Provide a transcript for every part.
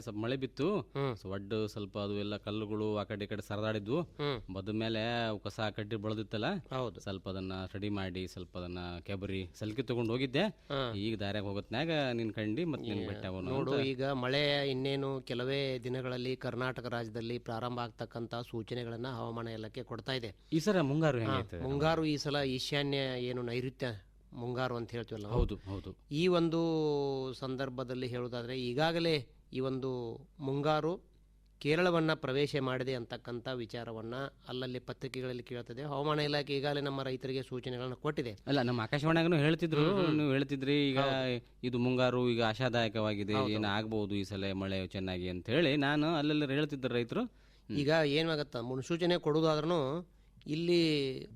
ಸ್ವಲ್ಪ ಮಳೆ ಬಿತ್ತು. ಸೊ ಒಡ್ಡು ಸ್ವಲ್ಪ ಅದು ಎಲ್ಲ ಕಲ್ಲುಗಳು ಆ ಕಡೆ ಈ ಕಡೆ ಸರದಾಡಿದ್ವು. ಬದ ಮೇಲೆ ಕಸ ಕಡ್ಡಿ ಬೆಳೆದಿತ್ತಲ್ಲ. ಹೌದು. ಸ್ವಲ್ಪ ಅದನ್ನ ರೆಡಿ ಮಾಡಿ ಸ್ವಲ್ಪ ಅದನ್ನ ಕೆಬರಿ ಸಲ್ಕಿ ತಗೊಂಡು ಹೋಗಿದ್ದೆ. ಈಗ ದಾರ್ಯಾಗ ಹೋಗತ್ನಾಗ ನಿನ್ ಕಂಡಿ ಮತ್ತೆ ನಿನ್ ಬೆಟ್ಟ ನೋಡು ಈಗ ಮಳೆ ಇನ್ನೇನು ಕೆಲವೇ ದಿನಗಳಲ್ಲಿ ಕರ್ನಾಟಕ ರಾಜ್ಯದಲ್ಲಿ ಪ್ರಾರಂಭ ಆಗ್ತಕ್ಕಂತ ಸೂಚನೆಗಳನ್ನ ಹವಾಮಾನ ಇಲಾಖೆ ಕೊಡ್ತಾ ಇದೆ. ಈ ಸರ ಮುಂಗಾರು ಮುಂಗಾರು ಈ ಸಲ ಈಶಾನ್ಯ ಏನು ನೈಋತ್ಯ ಮುಂಗಾರು ಅಂತ ಹೇಳ್ತೀವಲ್ಲ. ಹೌದು ಹೌದು. ಈ ಒಂದು ಸಂದರ್ಭದಲ್ಲಿ ಹೇಳೋದಾದ್ರೆ ಈಗಾಗಲೇ ಈ ಒಂದು ಮುಂಗಾರು ಕೇರಳವನ್ನು ಪ್ರವೇಶ ಮಾಡಿದೆ ಅಂತಕ್ಕಂಥ ವಿಚಾರವನ್ನು ಅಲ್ಲಲ್ಲಿ ಪತ್ರಿಕೆಗಳಲ್ಲಿ ಕೇಳ್ತದೆ. ಹವಾಮಾನ ಇಲಾಖೆ ಈಗಾಗಲೇ ನಮ್ಮ ರೈತರಿಗೆ ಸೂಚನೆಗಳನ್ನು ಕೊಟ್ಟಿದೆ. ಅಲ್ಲ ನಮ್ಮ ಆಕಾಶವಾಣಿಯಾಗೂ ಹೇಳ್ತಿದ್ರು. ನೀವು ಹೇಳ್ತಿದ್ರಿ ಈಗ ಇದು ಮುಂಗಾರು ಈಗ ಆಶಾದಾಯಕವಾಗಿದೆ ಏನು ಆಗ್ಬೋದು ಈ ಸಲ ಮಳೆ ಚೆನ್ನಾಗಿ ಅಂತ ಹೇಳಿ ನಾನು ಅಲ್ಲೆಲ್ಲ ಹೇಳ್ತಿದ್ದರು ರೈತರು. ಈಗ ಏನಾಗತ್ತ ಮುನ್ಸೂಚನೆ ಕೊಡೋದಾದ್ರೂ ಇಲ್ಲಿ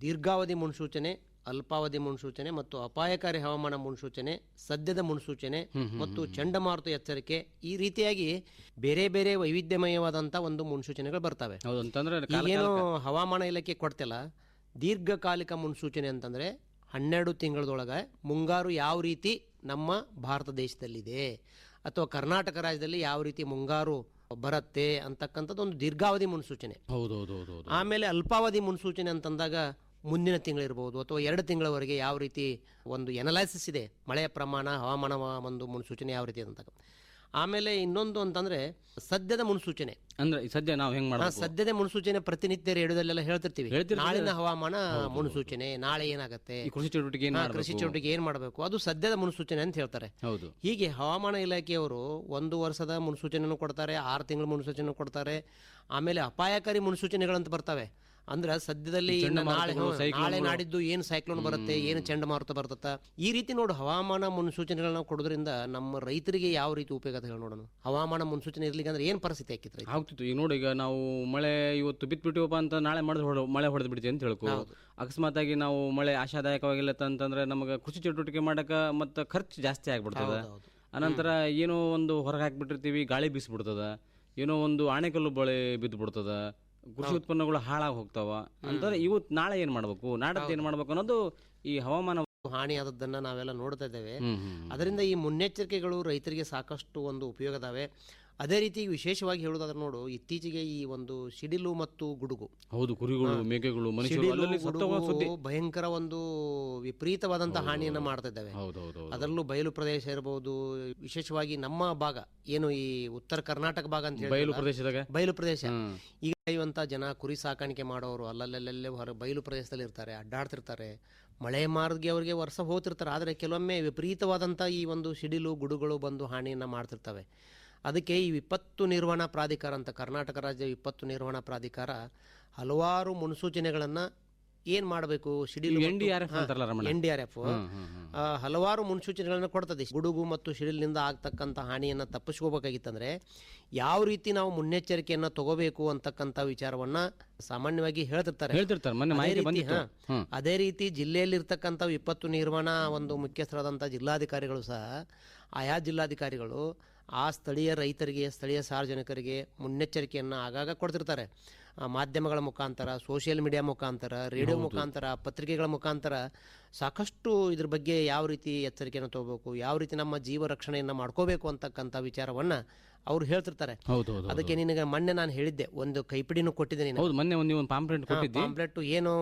ದೀರ್ಘಾವಧಿ ಮುನ್ಸೂಚನೆ ಅಲ್ಪಾವಧಿ ಮುನ್ಸೂಚನೆ ಮತ್ತು ಅಪಾಯಕಾರಿ ಹವಾಮಾನ ಮುನ್ಸೂಚನೆ ಸದ್ಯದ ಮುನ್ಸೂಚನೆ ಮತ್ತು ಚಂಡಮಾರುತ ಎಚ್ಚರಿಕೆ ಈ ರೀತಿಯಾಗಿ ಬೇರೆ ಬೇರೆ ವೈವಿಧ್ಯಮಯವಾದಂತಹ ಒಂದು ಮುನ್ಸೂಚನೆಗಳು ಬರ್ತವೆ. ಏನು ಹವಾಮಾನ ಇಲಾಖೆ ಕೊಡ್ತಿಲ್ಲ ದೀರ್ಘಕಾಲಿಕ ಮುನ್ಸೂಚನೆ ಅಂತಂದ್ರೆ ಹನ್ನೆರಡು ತಿಂಗಳದೊಳಗೆ ಮುಂಗಾರು ಯಾವ ರೀತಿ ನಮ್ಮ ಭಾರತ ದೇಶದಲ್ಲಿದೆ ಅಥವಾ ಕರ್ನಾಟಕ ರಾಜ್ಯದಲ್ಲಿ ಯಾವ ರೀತಿ ಮುಂಗಾರು ಬರುತ್ತೆ ಅಂತಕ್ಕಂಥದ್ದು ಒಂದು ದೀರ್ಘಾವಧಿ ಮುನ್ಸೂಚನೆ. ಹೌದು. ಆಮೇಲೆ ಅಲ್ಪಾವಧಿ ಮುನ್ಸೂಚನೆ ಅಂತಂದಾಗ ಮುಂದಿನ ತಿಂಗಳಿರ್ಬೋದು ಅಥವಾ ಎರಡು ತಿಂಗಳವರೆಗೆ ಯಾವ ರೀತಿ ಒಂದು ಎನಲೈಸಿಸ್ ಇದೆ ಮಳೆಯ ಪ್ರಮಾಣ ಹವಾಮಾನ ಒಂದು ಮುನ್ಸೂಚನೆ ಯಾವ ರೀತಿ ಅಂತ. ಆಮೇಲೆ ಇನ್ನೊಂದು ಅಂತಂದ್ರೆ ಸದ್ಯದ ಮುನ್ಸೂಚನೆ. ಅಂದ್ರೆ ಸದ್ಯ ನಾವು ಹೆಂಗ್ ಸದ್ಯದ ಮುನ್ಸೂಚನೆ ಪ್ರತಿನಿತ್ಯ ರೇಡಿಯೋದಲ್ಲೆಲ್ಲ ಹೇಳ್ತಿರ್ತೀವಿ. ನಾಳಿನ ಹವಾಮಾನ ಮುನ್ಸೂಚನೆ ನಾಳೆ ಏನಾಗುತ್ತೆ? ಕೃಷಿ ಚಟುವಟಿಕೆ ಕೃಷಿ ಚಟುವಟಿಕೆ ಏನ್ ಮಾಡಬೇಕು? ಅದು ಸದ್ಯದ ಮುನ್ಸೂಚನೆ ಅಂತ ಹೇಳ್ತಾರೆ. ಹೌದು. ಹೀಗೆ ಹವಾಮಾನ ಇಲಾಖೆಯವರು ಒಂದು ವರ್ಷದ ಮುನ್ಸೂಚನೆಯನ್ನು ಕೊಡ್ತಾರೆ ಆರು ತಿಂಗಳ ಮುನ್ಸೂಚನೆ ಕೊಡ್ತಾರೆ. ಆಮೇಲೆ ಅಪಾಯಕಾರಿ ಮುನ್ಸೂಚನೆಗಳಂತ ಬರ್ತವೆ. ಅಂದ್ರೆ ಸದ್ಯದಲ್ಲಿ ನಾಳೆ ನಾಳೆ ನಾಡಿದ್ದು ಏನು ಸೈಕ್ಲೋನ್ ಬರುತ್ತೆ ಏನು ಚಂಡಮಾರುತ ಬರ್ತತ್ತ ಈ ರೀತಿ ನೋಡು ಹವಾಮಾನ ಮುನ್ಸೂಚನೆಗಳನ್ನ ಕೊಡೋದ್ರಿಂದ ನಮ್ಮ ರೈತರಿಗೆ ಯಾವ ರೀತಿ ಉಪಯೋಗ ಅಂತ ಹೇಳಿ ನೋಡೋಣ. ಹವಾಮಾನ ಮುನ್ಸೂಚನೆ ಇರ್ಲಿಕ್ಕೆ ಅಂದ್ರೆ ಏನ್ ಪರಿಸ್ಥಿತಿ ಆಕಿತ್ತು ಆಗ್ತಿತ್ತು. ಈಗ ನೋಡಿ ಈಗ ನಾವು ಮಳೆ ಇವತ್ತು ಬಿತ್ಬಿಟ್ಟಿವಪ್ಪ ಅಂತ ನಾಳೆ ಮಳೆ ಹೊಡ ಮಳೆ ಹೊಡೆದು ಬಿಡ್ತೀವಿ ಅಂತ ಹೇಳ್ಕೊ. ಅಕಸ್ಮಾತ್ ಆಗಿ ನಾವು ಮಳೆ ಆಶಾದಾಯಕವಾಗಿಲ್ಲ ಅಂತಂದ್ರೆ ನಮಗೆ ಕೃಷಿ ಚಟುವಟಿಕೆ ಮಾಡಕ ಮತ್ತೆ ಖರ್ಚು ಜಾಸ್ತಿ ಆಗ್ಬಿಡ್ತದ. ಅನಂತರ ಏನೋ ಒಂದು ಹೊರಗೆ ಹಾಕ್ಬಿಟ್ಟಿರ್ತೀವಿ ಗಾಳಿ ಬೀಸ್ಬಿಡ್ತದ. ಏನೋ ಒಂದು ಆಣೆಕಲ್ಲು ಬಳೆ ಬಿದ್ದು ಬಿಡ್ತದ ಕೃಷಿ ಉತ್ಪನ್ನಗಳು ಹಾಳಾಗಿ ಹೋಗ್ತಾವ. ಅಂತಂದ್ರೆ ಇವತ್ತು ನಾಳೆ ಏನ್ ಮಾಡ್ಬೇಕು? ನಾಡದ್ದು ಏನ್ ಮಾಡ್ಬೇಕು ಅನ್ನೋದು ಈ ಹವಾಮಾನ ಹಾನಿ ಆದದ್ದನ್ನ ನಾವೆಲ್ಲ ನೋಡ್ತಾ ಇದ್ದೇವೆ. ಅದರಿಂದ ಈ ಮುನ್ನೆಚ್ಚರಿಕೆಗಳು ರೈತರಿಗೆ ಸಾಕಷ್ಟು ಒಂದು ಉಪಯೋಗದಾವೆ. ಅದೇ ರೀತಿ ವಿಶೇಷವಾಗಿ ಹೇಳೋದಾದ್ರೆ ನೋಡು ಇತ್ತೀಚೆಗೆ ಈ ಒಂದು ಸಿಡಿಲು ಮತ್ತು ಗುಡುಗು. ಹೌದು ಕುರಿಗಳು ಮೇಕೆಗಳು ಮನುಷ್ಯರು ಭಯಂಕರ ಒಂದು ವಿಪರೀತವಾದಂತಹ ಹಾನಿಯನ್ನು ಮಾಡ್ತಾ ಇದ್ದಾವೆ ಹೌದು ಹೌದು ಹೌದು. ಅದರಲ್ಲೂ ಬಯಲು ಪ್ರದೇಶ ಇರಬಹುದು ವಿಶೇಷವಾಗಿ ನಮ್ಮ ಭಾಗ ಏನು ಈ ಉತ್ತರ ಕರ್ನಾಟಕ ಭಾಗ ಅಂತ ಹೇಳಿ ಬಯಲು ಪ್ರದೇಶದಾಗ? ಬಯಲು ಪ್ರದೇಶ. ಈಗ ಜನ ಕುರಿ ಸಾಕಾಣಿಕೆ ಮಾಡೋರು ಅಲ್ಲಲ್ಲಲ್ಲೇ ಹೊರ ಬಯಲು ಪ್ರದೇಶದಲ್ಲಿ ಇರ್ತಾರೆ ಅಡ್ಡಾಡ್ತಿರ್ತಾರೆ ಮಳೆ ಮಾರ್ಗೆ ಅವರಿಗೆ ವರ್ಷ ಹೋಗ್ತಿರ್ತಾರೆ ಆದರೆ ಕೆಲವೊಮ್ಮೆ ವಿಪರೀತವಾದಂಥ ಈ ಒಂದು ಸಿಡಿಲು ಗುಡುಗಳು ಬಂದು ಹಾನಿಯನ್ನು ಮಾಡ್ತಿರ್ತವೆ. ಅದಕ್ಕೆ ಈ ವಿಪತ್ತು ನಿರ್ವಹಣಾ ಪ್ರಾಧಿಕಾರ ಅಂತ ಕರ್ನಾಟಕ ರಾಜ್ಯ ವಿಪತ್ತು ನಿರ್ವಹಣಾ ಪ್ರಾಧಿಕಾರ ಹಲವಾರು ಮುನ್ಸೂಚನೆಗಳನ್ನು ಏನ್ ಮಾಡಬೇಕು? ಸಿಡಿಲು ಎನ್ ಡಿ ಆರ್ ಎಫ್ ಅಂತಾರಲ್ಲ Ramana? N D R F ಹಲವಾರು ಮುನ್ಸೂಚನೆಗಳನ್ನು ಕೊಡ್ತದೆ. ಗುಡುಗು ಮತ್ತು ಸಿಡಿಲಿನಿಂದ ಆಗ್ತಕ್ಕಂಥ ಹಾನಿಯನ್ನು ತಪ್ಪಿಸ್ಕೋಬೇಕಾಗಿತ್ತಂದ್ರೆ ಯಾವ ರೀತಿ ನಾವು ಮುನ್ನೆಚ್ಚರಿಕೆಯನ್ನ ತಗೋಬೇಕು ಅಂತಕ್ಕಂಥ ವಿಚಾರವನ್ನ ಸಾಮಾನ್ಯವಾಗಿ ಹೇಳ್ತಿರ್ತಾರೆ. ಹೇಳ್ತಿರ್ತಾರೆ. ಅದೇ ರೀತಿ ಜಿಲ್ಲೆಯಲ್ಲಿರ್ತಕ್ಕಂಥ ವಿಪತ್ತು ನಿರ್ವಹಣಾ ಒಂದು ಮುಖ್ಯಸ್ಥರಾದಂಥ ಜಿಲ್ಲಾಧಿಕಾರಿಗಳು ಸಹ ಆಯಾ ಜಿಲ್ಲಾಧಿಕಾರಿಗಳು ಆ ಸ್ಥಳೀಯ ರೈತರಿಗೆ ಸ್ಥಳೀಯ ಸಾರ್ವಜನಿಕರಿಗೆ ಮುನ್ನೆಚ್ಚರಿಕೆಯನ್ನು ಆಗಾಗ ಕೊಡ್ತಿರ್ತಾರೆ. ಆ ಮಾಧ್ಯಮಗಳ ಮುಖಾಂತರ ಸೋಷಿಯಲ್ ಮೀಡಿಯಾ ಮುಖಾಂತರ ರೇಡಿಯೋ ಮುಖಾಂತರ ಪತ್ರಿಕೆಗಳ ಮುಖಾಂತರ ಸಾಕಷ್ಟು ಇದ್ರ ಬಗ್ಗೆ ಯಾವ ರೀತಿ ಎಚ್ಚರಿಕೆಯನ್ನು ತಗೋಬೇಕು ಯಾವ ರೀತಿ ನಮ್ಮ ಜೀವ ರಕ್ಷಣೆಯನ್ನು ಮಾಡ್ಕೋಬೇಕು ಅಂತಕ್ಕಂಥ ವಿಚಾರವನ್ನ ಅವ್ರು ಹೇಳ್ತಿರ್ತಾರೆ. ಹೌದು ಹೌದು ಅದಕ್ಕೆ ನಿನಗೆ ಮೊನ್ನೆ ನಾನು ಹೇಳಿದ್ದೆ ಒಂದು ಕೈಪಿಡಿನೂ ಕೊಟ್ಟಿದ್ದೆ ನೀನು ಹೌದು ಮೊನ್ನೆ ಒಂದು ಒಂದು ಪಾಂಪ್ಲೆಟ್ ಕೊಟ್ಟಿದ್ದೆ. ಪಾಂಪ್ಲೆಟ್ ಏನು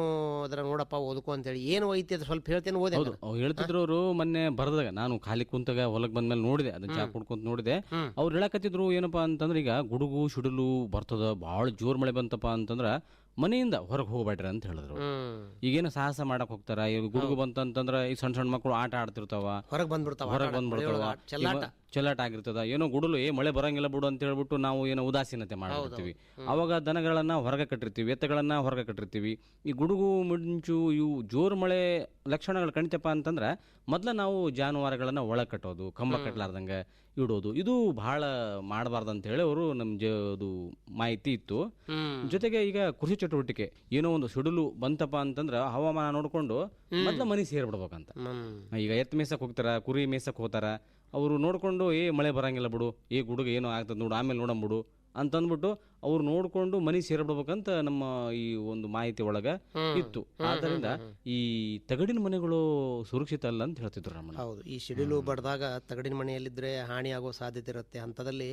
ಅದರ ನೋಡಪ್ಪ ಓದ್ಕೊ ಅಂತೇಳಿ. ಏನು ಐತಿ ಅದು ಸ್ವಲ್ಪ ಹೇಳ್ತೇನೆ ಓದಿ ಹೌದು ಅವ್ರು ಹೇಳ್ತಿದ್ರು ಅವರು ಮೊನ್ನೆ ಬರ್ದಾಗ ನಾನು ಖಾಲಿ ಕುಂತಾಗ ಹೊಲಕ್ ಬಂದ್ಮೇಲೆ ನೋಡಿದೆ ಅದನ್ನ ಚಾ ಕುಡ್ಕೊಂತ ನೋಡಿದೆ. ಅವ್ರು ಹೇಳಕತ್ತಿದ್ರು ಏನಪ್ಪಾ ಅಂತಂದ್ರೆ ಈಗ ಗುಡುಗು ಸಿಡಿಲು ಬರ್ತದ ಭಾಳ ಜೋರ್ ಮಳೆ ಬಂತಪ್ಪ ಅಂತಂದ್ರ ಮನೆಯಿಂದ ಹೊರಗೆ ಹೋಗ್ಬೇಡ್ರಿ ಅಂತ ಹೇಳಿದ್ರು ಈಗೇನು ಸಾಹಸ ಮಾಡಕ್ ಹೋಗ್ತಾರ? ಈಗ ಗುಡುಗು ಬಂತಂತಂದ್ರ ಈ ಸಣ್ಣ ಸಣ್ಣ ಮಕ್ಕಳು ಆಟ ಆಡ್ತಿರ್ತಾವ. ಹೊರಗೆ ಬಂದ್ಬಿಡ್ತಾವ ಹೊರಗೆ ಬಂದ್ಬಿಡ್ತಾವ. ಚೆಲ್ಲಾಟ. ಆಗಿರ್ತದ. ಏನೋ ಗುಡುಲು ಏ ಮಳೆ ಬರಂಗಿಲ್ಲ ಬಿಡು ಅಂತ ಹೇಳ್ಬಿಟ್ಟು ನಾವು ಏನೋ ಉದಾಸೀನತೆ ಮಾಡಿರ್ತೀವಿ. ಅವಾಗ ದನಗಳನ್ನ ಹೊರಗೆ ಕಟ್ಟಿರ್ತೀವಿ ಎತ್ತಗಳನ್ನ ಹೊರಗೆ ಕಟ್ಟಿರ್ತೀವಿ. ಈ ಗುಡುಗು ಮಿಂಚು ಇವು ಜೋರು ಮಳೆ ಲಕ್ಷಣಗಳು ಕಣಿತಪ್ಪ ಅಂತಂದ್ರೆ ಮೊದ್ಲ ನಾವು ಜಾನುವಾರುಗಳನ್ನ ಒಳಗೆ ಕಟ್ಟೋದು ಕಂಬ ಕಟ್ಟಲಾರ್ದಂಗೆ ಇಡೋದು. ಇದು ಬಹಳ ಮಾಡಬಾರ್ದು ಅಂತ ಹೇಳಿ ಅವರು ನಮ್ಮ ಜ ಅದು ಮಾಹಿತಿ ಇತ್ತು. ಜೊತೆಗೆ ಈಗ ಕೃಷಿ ಚಟುವಟಿಕೆ ಏನೋ ಒಂದು ಸಿಡಿಲು ಬಂತಪ್ಪ ಅಂತಂದ್ರೆ ಹವಾಮಾನ ನೋಡ್ಕೊಂಡು ಮೊದ್ಲ ಮನೆ ಸೇರ್ಬಿಡ್ಬೇಕಂತ. ಈಗ ಎತ್ತ ಮೇಸಕ್ಕೆ ಹೋಗ್ತಾರ ಕುರಿ ಮೇಸಕ್ಕೆ ಹೋಗ್ತಾರ ಅವರು ನೋಡ್ಕೊಂಡು ಏ ಮಳೆ ಬರಂಗಿಲ್ಲ ಬಿಡು ಏ ಗುಡುಗ ಏನೋ ಆಗ್ತದ ನೋಡು ಆಮೇಲೆ ನೋಡಂಬಿಡು ಅಂತಂದ್ಬಿಟ್ಟು ಅವ್ರು ನೋಡ್ಕೊಂಡು ಮನಿ ಸೇರ್ಬಿಡ್ಬೇಕಂತ ನಮ್ಮ ಈ ಒಂದು ಮಾಹಿತಿ ಒಳಗ ಇತ್ತು. ಆದ್ದರಿಂದ ಈ ತಗಡಿನ ಮನೆಗಳು ಸುರಕ್ಷಿತ ಅಲ್ಲ ಅಂತ ಹೇಳ್ತಿದ್ರು ರಮಣ. ಹೌದು ಈ ಸಿಡಿಲು ಬಡ್ದಾಗ ತಗಡಿನ ಮನೆಯಲ್ಲಿದ್ದರೆ ಹಾನಿ ಆಗೋ ಸಾಧ್ಯತೆ ಇರುತ್ತೆ. ಅಂಥದ್ದಲ್ಲಿ